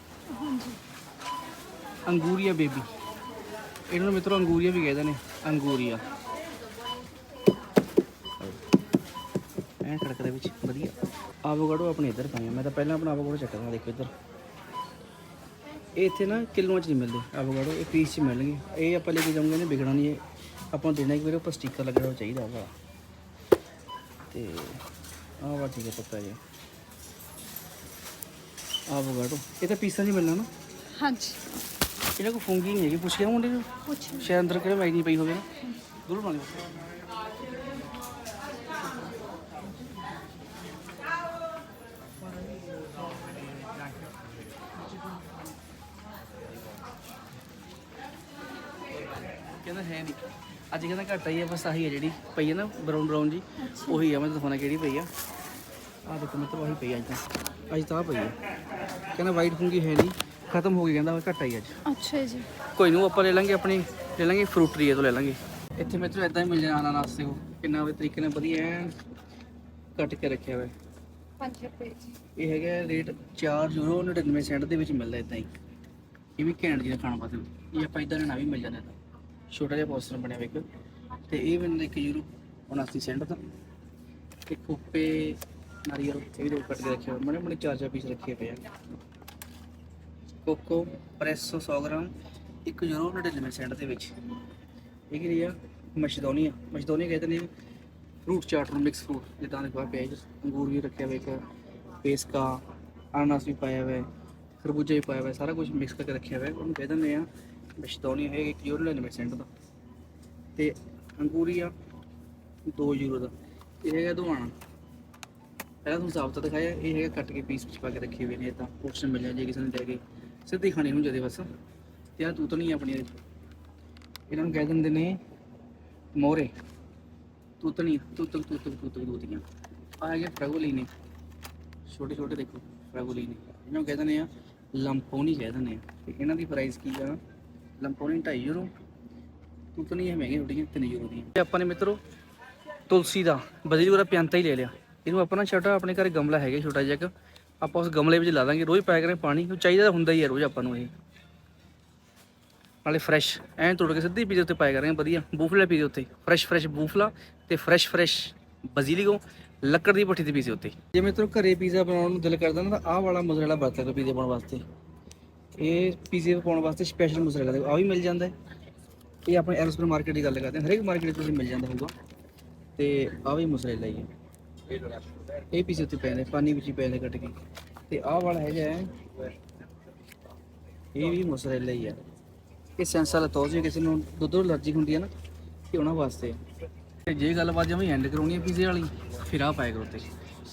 ਅੰਗੂਰੀਆ ਬੇਬੀ। ਇਹਨਾਂ ਨੂੰ ਮਿੱਤਰੋ ਅੰਗੂਰੀਆ ਵੀ ਕਹਿੰਦੇ ਨੇ ਅੰਗੂਰੀਆ। ਐਂ ਖੜਕ ਦੇ ਵਿੱਚ ਵਧੀਆ। ਆਵੋਗਾਡੋ ਆਪਣੇ ਇੱਧਰ ਪਏ ਆ ਮੈਂ ਤਾਂ ਪਹਿਲਾਂ ਆਪਣਾ ਆਵੋਗਾਡੋ ਚੱਕਦਾ ਦੇਖੋ ਇੱਧਰ ਇਹ ਇੱਥੇ ਨਾ ਕਿਲੋਆਂ 'ਚ ਨਹੀਂ ਮਿਲਦੇ ਆਵੋਗਾਡੋ ਇਹ ਪੀਸ 'ਚ ਮਿਲਣਗੇ ਇਹ ਆਪਾਂ ਲੈ ਕੇ ਜਾਵਾਂਗੇ ਨੇ ਵਿਕਣਾ ਨਹੀਂ ਇਹ ਆਪਾਂ ਨੂੰ ਦੇਣਾ ਇੱਕ ਵਾਰ ਉੱਪਰ ਸਟicker ਲੱਗਣਾ ਹੋਣਾ ਚਾਹੀਦਾ ਵਾ ਤੇ ਆਹ ਵਾ ਠੀਕ ਹੈ ਪੱਕਾ ਜੀ ਆਵੋਗਾਡੋ ਇਹ ਤਾਂ ਪੀਸਾਂ 'ਚ ਹੀ ਮਿਲਣਾ ਨਾ ਹਾਂਜੀ ਇਹਨਾਂ ਕੋ ਫੂੰਗੀ ਨਹੀਂ ਹੈਗੀ ਪੁੱਛ ਗਿਆ ਮੁੰਡੇ ਨੂੰ ਪੁੱਛ ਸ਼ਾਇਦ ਅੰਦਰ ਕਿਹੜੇ ਮੈਗੀ ਨਹੀਂ ਪਈ ਹੋਵੇ ਨਾ ਜ਼ਰੂਰ ਬਣ ਕਹਿੰਦਾ ਹੈ ਨਹੀਂ। ਅੱਜ ਕਹਿੰਦਾ ਘੱਟ ਹੈ ਬਸ ਆਹੀ ਹੈ ਜਿਹੜੀ ਪਈ ਹੈ ਨਾ ਬਰਾਊਨ ਬਰਾਊਨ ਜੀ ਉਹੀ ਆ ਮੈਂ ਤੁਹਾਨੂੰ ਦਿਖਾਉਣਾ ਕਿਹੜੀ ਪਈ ਆ। ਆਹ ਦੇਖੋ ਮਤਲਬ ਉਹੀ ਪਈ ਆ ਅੱਜ ਤਾਂ। ਅੱਜ ਤਾਂ ਆਹ ਪਈ ਆ। ਕਹਿੰਦਾ ਵਾਈਟ ਫੂੰਗੀ ਹੈ ਨਹੀਂ ਖਤਮ ਹੋ ਗਈ ਕਹਿੰਦਾ ਘੱਟ ਆਈ ਅੱਜ। ਅੱਛਾ ਜੀ। ਕੋਈ ਨੂੰ ਆਪਾਂ ਲੈ ਲਾਂਗੇ ਆਪਣੀ ਲੈ ਲਾਂਗੇ ਫਰੂਟਰੀ ਤੋਂ ਲੈ ਲਾਂਗੇ। ਇੱਥੇ ਮਿੱਤਰੋ ਇਦਾਂ ਹੀ ਮਿਲ ਜਾਣਾ ਅਨਾਨਾਸ ਦੇਖੋ ਕਿੰਨਾ ਵਧੀਆ ਤਰੀਕੇ ਨਾਲ ਵਧੀਆ ਐਨ ਕੱਟ ਕੇ ਰੱਖਿਆ ਹੋਇਆ। 5 ਰੁਪਏ ਜੀ। ਇਹ ਹੈਗਾ ਰੇਟ 4 ਯੂਰੋ 99 ਸੈਂਟ ਦੇ ਵਿੱਚ ਮਿਲਦਾ ਇਦਾਂ ਹੀ। ਇਹ ਵੀ ਘੈਂਟ ਜਿਹਾ ਖਾਣ ਵਾਸਤੇ ਇਹ ਆਪਾਂ ਇਦਾਂ ਲੈਣਾ ਵੀ ਮਿਲ ਜਾਂਦਾ। ਛੋਟਾ ਜਿਹਾ ਪੋਸਟਰ ਬਣਿਆ ਹੋਇਆ ਇੱਕ ਤੇ ਇਹ ਮੈਨੂੰ ਇੱਕ ਯੂਰੋ 79 ਸੈਂਟ ਦਾ। ਤੇ ਕੋਪੇ ਨਾਰੀਅਲ ਇਹ ਵੀ ਦੋ ਕੱਟ ਕੇ ਰੱਖਿਆ ਹੋਇਆ ਮਨੇ ਮਨੇ ਚਾਰ ਚਾਰ ਪੀਸ ਰੱਖੇ ਪਏ ਆ। ਕੋਕੋ ਪ੍ਰੈਸੋ 100 ਗ੍ਰਾਮ 1 ਯੂਰੋ 99 ਸੈਂਟ ਦੇ ਵਿੱਚ। ਇਹ ਕੀ ਆ? ਮਸ਼ਦੋਨੀਆ। ਮਸ਼ਦੋਨੀਆ ਕਹਿੰਦੇ ਨੇ ਫਰੂਟ ਚਾਟ ਨੂੰ ਮਿਕਸ ਫਰੂਟ ਜਿੱਦਾਂ ਦੇ ਪਾ ਪਿਆ ਹੈ ਅੰਗੂਰ ਵੀ ਰੱਖਿਆ ਹੋਇਆ ਇੱਕ। ਪੇਸਕਾ, ਅਨਾਨਾਸ ਵੀ ਪਾਇਆ ਹੋਇਆ। ਖਰਬੂਜਾ ਵੀ ਪਾਇਆ ਹੋਇਆ। ਸਾਰਾ ਕੁਝ ਮਿਕਸ ਕਰਕੇ ਰੱਖਿਆ ਹੋਇਆ। ਉਹਨੂੰ ਕਹਿ ਦਿੰਦੇ ਆ ਮਸ਼ਦੋਨੀਆ ਹੈ 1 ਯੂਰੋ 99 ਸੈਂਟ ਦਾ ਤੇ ਅੰਗੂਰੀਆ 2 ਯੂਰੋ ਦਾ ਇਹ ਹੈਗਾ ਦੁਆਣਾ ਪਹਿਲਾਂ ਤੁਹਾਨੂੰ ਸਾਬਤ ਦਿਖਾਇਆ, ਇਹ ਹੈਗਾ ਕੱਟ ਕੇ ਪੀਸ ਵਿੱਚ ਪਾ ਕੇ ਰੱਖੇ ਹੋਏ ਨੇ ਤਾਂ ਆਪਸ਼ਨ ਮਿਲ ਜਾਂਦਾ ਜੇ ਕਿਸੇ ਨੂੰ ਲੈ ਕੇ। ਸਿੱਧੀ ਖਾਣੀ ਨੂੰ ਜਦੇ ਬਸ। ਤੇ ਆ ਤੂਤਣੀ ਆਪਣੀ ਇਹਦੇ ਇਹਨਾਂ ਨੂੰ ਕਹਿ ਦਿੰਦੇ ਨੇ ਮੋਰੇ ਤੂਤਣੀ, ਤੂਤਕ ਤੂਤਕ ਤੂਤਲ ਦੂਤੀਆਂ। ਆ ਹੈਗੇ ਫਰਗੋਲੀ ਨੇ ਛੋਟੇ ਛੋਟੇ ਦੇਖੋ ਫਰਗੋਲੀ ਨੇ ਇਹਨਾਂ ਨੂੰ ਕਹਿ ਦਿੰਦੇ ਆ, ਲੰਪੋਨੀ ਕਹਿ ਦਿੰਦੇ ਆ। ਤੇ ਇਹਨਾਂ ਦੀ ਪ੍ਰਾਈਸ ਕੀ ਆ? ਲੰਪੋਨੀ 2.5 ਯੂਰੋ ਤੂਤਣੀ ਇਹ ਮਹਿੰਗੀ ਥੋੜੀਆਂ 3 ਯੂਰੋ ਦੀਆਂ। ਤੇ ਆਪਾਂ ਨੇ ਮਿੱਤਰੋ, ਤੁਲਸੀ ਦਾ ਬਦਲੀ ਵਾਲਾ ਪਿਆਂਤਾ ਹੀ ਲੈ ਲਿਆ। ਇਹਨੂੰ ਆਪਾਂ ਛੋਟਾ, ਆਪਣੇ ਘਰੇ ਗਮਲਾ ਹੈਗਾ ਛੋਟਾ ਜਿਹਾ ਇੱਕ, ਆਪਾਂ ਉਸ ਗਮਲੇ ਵਿੱਚ ਲਾ ਦਾਂਗੇ। ਰੋਜ਼ ਪਾਇਆ ਕਰਾਂਗੇ ਪਾਣੀ, ਉਹ ਚਾਹੀਦਾ ਹੁੰਦਾ ਹੀ ਹੈ ਰੋਜ਼ ਆਪਾਂ ਨੂੰ ਇਹ। ਨਾਲੇ ਫਰੈਸ਼ ਐਂ ਤੋੜ ਕੇ ਸਿੱਧੀ ਪੀਜ਼ੇ ਉੱਤੇ ਪਾਇਆ ਕਰਾਂਗੇ, ਵਧੀਆ। ਬੂਫਲਾ ਪੀਜ਼ੇ ਉੱਤੇ ਫਰੈਸ਼ ਫਰੈਸ਼ ਬੂਫਲਾ ਤੇ ਫਰੈਸ਼ ਫਰੈਸ਼ ਬਜ਼ੀਲੀਗੋ ਲੱਕੜ ਦੀ ਭੱਠੀ ਦੇ ਪੀਜ਼ੇ ਉੱਤੇ। ਜੇ ਮੈਂ ਘਰੇ ਪੀਜ਼ਾ ਬਣਾਉਣ ਨੂੰ ਦਿਲ ਕਰਦਾ ਨਾ, ਤਾਂ ਆਹ ਵਾਲਾ ਮੋਜ਼ਰੇਲਾ ਵਰਤ ਲਓ ਪੀਜ਼ੇ ਬਣਾਉਣ ਵਾਸਤੇ। ਇਹ ਪੀਜ਼ੇ ਪਾਉਣ ਵਾਸਤੇ ਸਪੈਸ਼ਲ ਮੋਜ਼ਰੇਲਾ ਦੇ ਆ ਵੀ ਮਿਲ ਜਾਂਦਾ ਹੈ। ਇਹ ਆਪਣੇ ਐਰੋਸਪਰ ਮਾਰਕੀਟ ਦੀ ਗੱਲ ਕਰਦੇ ਹਾਂ। ਹਰੇਕ ਮਾਰਕੀਟ ਵਿੱਚ ਤੁਸੀਂ ਮਿਲ ਜਾਂਦਾ ਹੋਊਗਾ। ਤੇ ਆ ਵੀ ਮੋਜ਼ਰੇਲਾ ਹੀ ਹੈ। ਇਹ ਪੀਜ਼ੇ ਉੱਤੇ ਪਏ ਨੇ, ਪਾਣੀ ਵਿੱਚ ਹੀ ਪਏ ਨੇ ਕੱਟ ਕੇ। ਤੇ ਆਹ ਵਾਲਾ ਹੈਗਾ ਇਹ ਵੀ ਮੋਜ਼ਰੇਲਾ ਹੀ ਹੈ। ਇਹ ਸੈਂਸ ਵਾਲਾ ਤੌਰ ਕਿਸੇ ਨੂੰ ਦੁੱਧ ਤੋਂ ਅਲਰਜੀ ਹੁੰਦੀ ਹੈ ਨਾ ਇਹ ਉਹਨਾਂ ਵਾਸਤੇ। ਹੈ। ਤੇ ਜੇ ਗੱਲਬਾਤ ਜਮੀ ਐਂਡ ਕਰਾਉਣੀ ਹੈ ਪੀਜ਼ੇ ਵਾਲੀ, ਫਿਰ ਆ ਪਾਇਆ ਕਰੋ ਤੇ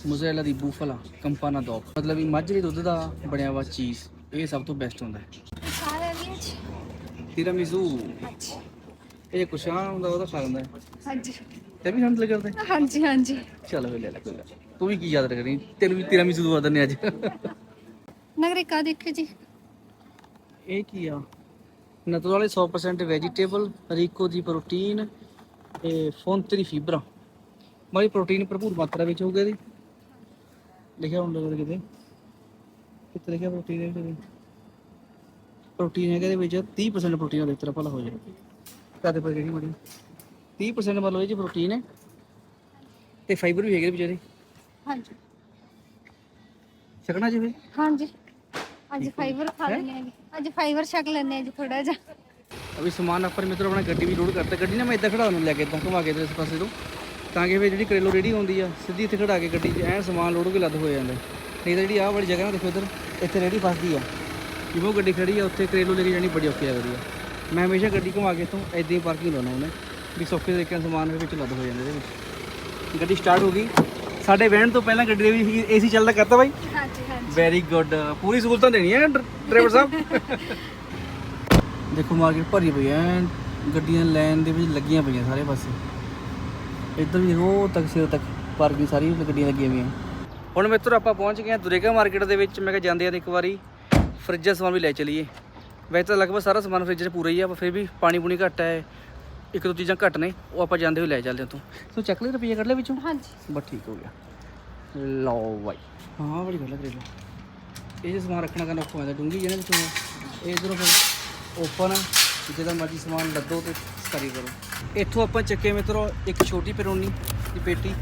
ਮੋਜ਼ਰੇਲਾ ਦੀ ਬੂਫਲਾ, ਕੰਪਾਨਾ ਦੋ ਮਤਲਬ ਵੀ ਮੱਝ ਦੇ ਦੁੱਧ ਦਾ ਬਣਿਆ ਵਾ ਚੀਜ਼। ਇਹ ਸਭ ਤੋਂ ਬੈਸਟ ਹੁੰਦਾ ਹੈ। ਸਾਰਾ ਵੀ ਜੀ ਤਿਰਾਮਿਸੂ। ਹਾਂਜੀ ਇਹ ਕੁਛ ਆ ਹੁੰਦਾ ਉਹਦਾ ਖਾ ਲੈਂਦਾ ਹੈ। ਹਾਂਜੀ। ਤੇ ਵੀ ਹੰਦ ਕਰਦੇ ਹਾਂਜੀ ਹਾਂਜੀ। ਚੱਲ ਵੇ ਲੈ ਲੈ ਕੋਈ ਗੱਲ ਨੀ। ਤੂੰ ਵੀ ਕੀ ਯਾਦ ਰੱਖਣੀ? ਤੈਨੂੰ ਵੀ ਤਿਰਾਮਿਸੂ ਦਵਾ ਦਿੰਨੇ ਅੱਜ। ਨਗਰਿਕਾ ਦੇਖੋ ਜੀ। ਇਹ ਕੀ ਆ? ਨਤੋ ਵਾਲੇ 100% ਵੈਜੀਟੇਬਲ ਰੀਕੋ ਦੀ ਪ੍ਰੋਟੀਨ ਇਹ ਫੋਨਤਰੀ ਫੀਬਰਾ ਮਾਰੀ ਪ੍ਰੋਟੀਨ ਭਰਪੂਰ ਮਾਤਰਾ ਵਿੱਚ ਹੋਊਗਾ ਇਹਦੀ। ਲਿਖਿਆ ਹੁੰਦਾ ਕਿਤੇ ਕਿੱਥੇ ਲਿਖਿਆ ਪ੍ਰੋਟੀਨ ਇਹਦੇ ਵਿੱਚ ਪ੍ਰੋਟੀਨ ਹੈਗਾ ਇਹਦੇ ਵਿੱਚ 30% ਪ੍ਰੋਟੀਨ ਦੇ ਤਰ੍ਹਾਂ ਭਲਾ ਹੋ ਜਾਏ। ਕਾਦੇ ਪਰ ਕਿਹੜੀ ਮੜੀ 30% ਮਤਲਬ ਇਹ ਚ ਪ੍ਰੋਟੀਨ ਹੈ ਤੇ ਫਾਈਬਰ ਵੀ ਹੈਗੇ ਵਿਚਾਰੇ। ਹਾਂਜੀ। ਛਕਣਾ ਜਿਵੇਂ ਹਾਂਜੀ। ਅੱਜ ਫਾਈਬਰ ਖਾ ਲੈਣੇ ਆ ਜੀ ਅੱਜ ਫਾਈਬਰ ਛਕ ਲੈਣੇ ਆ ਜੀ ਥੋੜਾ ਜਿਹਾ। ਅਭੀ ਸਮਾਨ ਆਪਾਂ ਮਿੱਤਰ ਆਪਣਾ ਗੱਡੀ ਵੀ ਲੋਡ ਕਰਤਾ। ਗੱਡੀ ਨਾ ਮੈਂ ਇੱਦਾਂ ਖੜਾ ਨੂੰ ਲੈ ਕੇ ਇੱਦਾਂ ਘੁਮਾ ਕੇ ਤੇ ਇਸ ਪਾਸੇ ਤੋਂ। ਤਾਂ ਕਿ ਫਿਰ ਜਿਹੜੀ ਕਰੇਲੋ ਰੇੜੀ ਹੁੰਦੀ ਆ ਸਿੱਧੀ ਇੱਥੇ ਖੜਾ ਕੇ ਗੱਡੀ 'ਚ ਐਂ ਸਮਾਨ ਲੋਡ ਹੋ ਕੇ ਲੱਦ ਹੋ ਜਾਂਦਾ। ਨਹੀਂ ਤਾਂ ਜਿਹੜੀ ਆਹ ਵਾਲੀ ਜਗ੍ਹਾ ਨਾ ਦੇਖੋ ਇੱਧਰ ਇੱਥੇ ਰੇੜੀ ਫਸਦੀ ਆ। ਜਿਵੇਂ ਉਹ ਗੱਡੀ ਖੜੀ ਆ ਉੱਥੇ ਕਰੇਲੋ ਲੈ ਕੇ ਜਾਣੀ ਬੜੀ ਔਖੀ ਲੱਗਦੀ ਆ ਮੈਂ ਹਮੇਸ਼ਾ ਗੱਡੀ ਘੁਮਾ ਕੇ ਇੱਥੋਂ ਇੱਦਾਂ ਹੀ ਪਾਰਕਿੰਗ ਲਾਉਣਾ ਉਹਨੇ ਵੀ ਸੌਖੇ ਤਰੀਕੇ ਨਾਲ ਸਮਾਨ ਵਿੱਚ ਲੱਦ ਹੋ ਜਾਂਦਾ ਇਹਦੇ ਵਿੱਚ। ਗੱਡੀ ਸਟਾਰਟ ਹੋ ਗਈ। ਸਾਡੇ ਵੈਨ ਤੋਂ ਪਹਿਲਾਂ ਗੱਡੀ ਦੇ ਵਿੱਚ ਏਸੀ ਚੱਲਦਾ ਕਰਤਾ ਬਾਈ। ਹਾਂਜੀ ਹਾਂਜੀ। ਵੈਰੀ ਗੁੱਡ ਪੂਰੀ ਸਹੂਲਤਾਂ ਦੇਣੀਆਂ ਡਰਾਈਵਰ ਸਾਹਿਬ? ਦੇਖੋ ਮਾਰਕੀਟ ਭਰੀ ਪਈ ਐ ਗੱਡੀਆਂ ਲਾਈਨ ਦੇ ਵਿੱਚ ਲੱਗੀਆਂ ਪਈਆਂ ਸਾਰੇ ਪਾਸੇ। ਇੱਧਰ ਵੀ ਰੋ ਤੱਕ ਸਿਰ ਤੱਕ ਪਾਰਕਿੰਗ ਸਾਰੀ ਗੱਡੀਆਂ ਲੱਗੀਆਂ ਹੋਈਆਂ ਹੁਣ ਮਿੱਤਰ ਆਪਾਂ ਪਹੁੰਚ ਗਏ ਹਾਂ ਦੁਰੇਗਾ ਮਾਰਕੀਟ ਦੇ ਵਿੱਚ। ਮੈਂ ਕਿਹਾ ਜਾਂਦੇ ਆ ਇੱਕ ਵਾਰੀ। ਫਰਿੱਜ ਦਾ ਸਮਾਨ ਵੀ ਲੈ ਚਲੀਏ। ਵੈਸੇ ਤਾਂ ਲਗਭਗ ਸਾਰਾ ਸਮਾਨ ਫਰਿੱਜ 'ਚ ਪੂਰਾ ਹੀ ਆ ਪਰ ਫਿਰ ਵੀ ਪਾਣੀ ਪੂਣੀ ਘੱਟ ਹੈ। ਇੱਕ ਦੋ ਚੀਜ਼ਾਂ ਘੱਟ ਨੇ ਉਹ ਆਪਾਂ ਜਾਂਦੇ ਹੋਏ ਲੈ ਚੱਲਦੇ ਹਾਂ ਤੂੰ ਤੂੰ ਚੱਕ ਲੈ ਰੁਪਈਆ ਕੱਢ ਲੈ ਵਿੱਚੋਂ। ਹਾਂਜੀ। ਬਸ ਠੀਕ ਹੋ ਗਿਆ। ਲਓ ਬਾਈ। ਹਾਂ ਬੜੀ ਗੱਲ ਕਰੇ ਲਓ ਇਹ ਜੇ ਸਮਾਨ ਰੱਖਣਾ ਕਰਨਾ ਔਖਾ ਹੁੰਦਾ ਡੂੰਗੀ ਜਿਹਨੇ ਵਿੱਚੋਂ ਇਹ ਇਧਰੋਂ ਫਿਰ ਓਪਨ ਜਿਹਦਾ ਮਰਜ਼ੀ ਸਮਾਨ ਲੱਦੋ ਤੇ ਕਰੀ ਕਰੋ। ਇੱਥੋਂ ਆਪਾਂ ਚੱਕੇ ਮਿੱਤਰੋ ਇੱਕ ਛੋਟੀ ਪਰੋਨੀ ਦੀ ਪੇਟੀ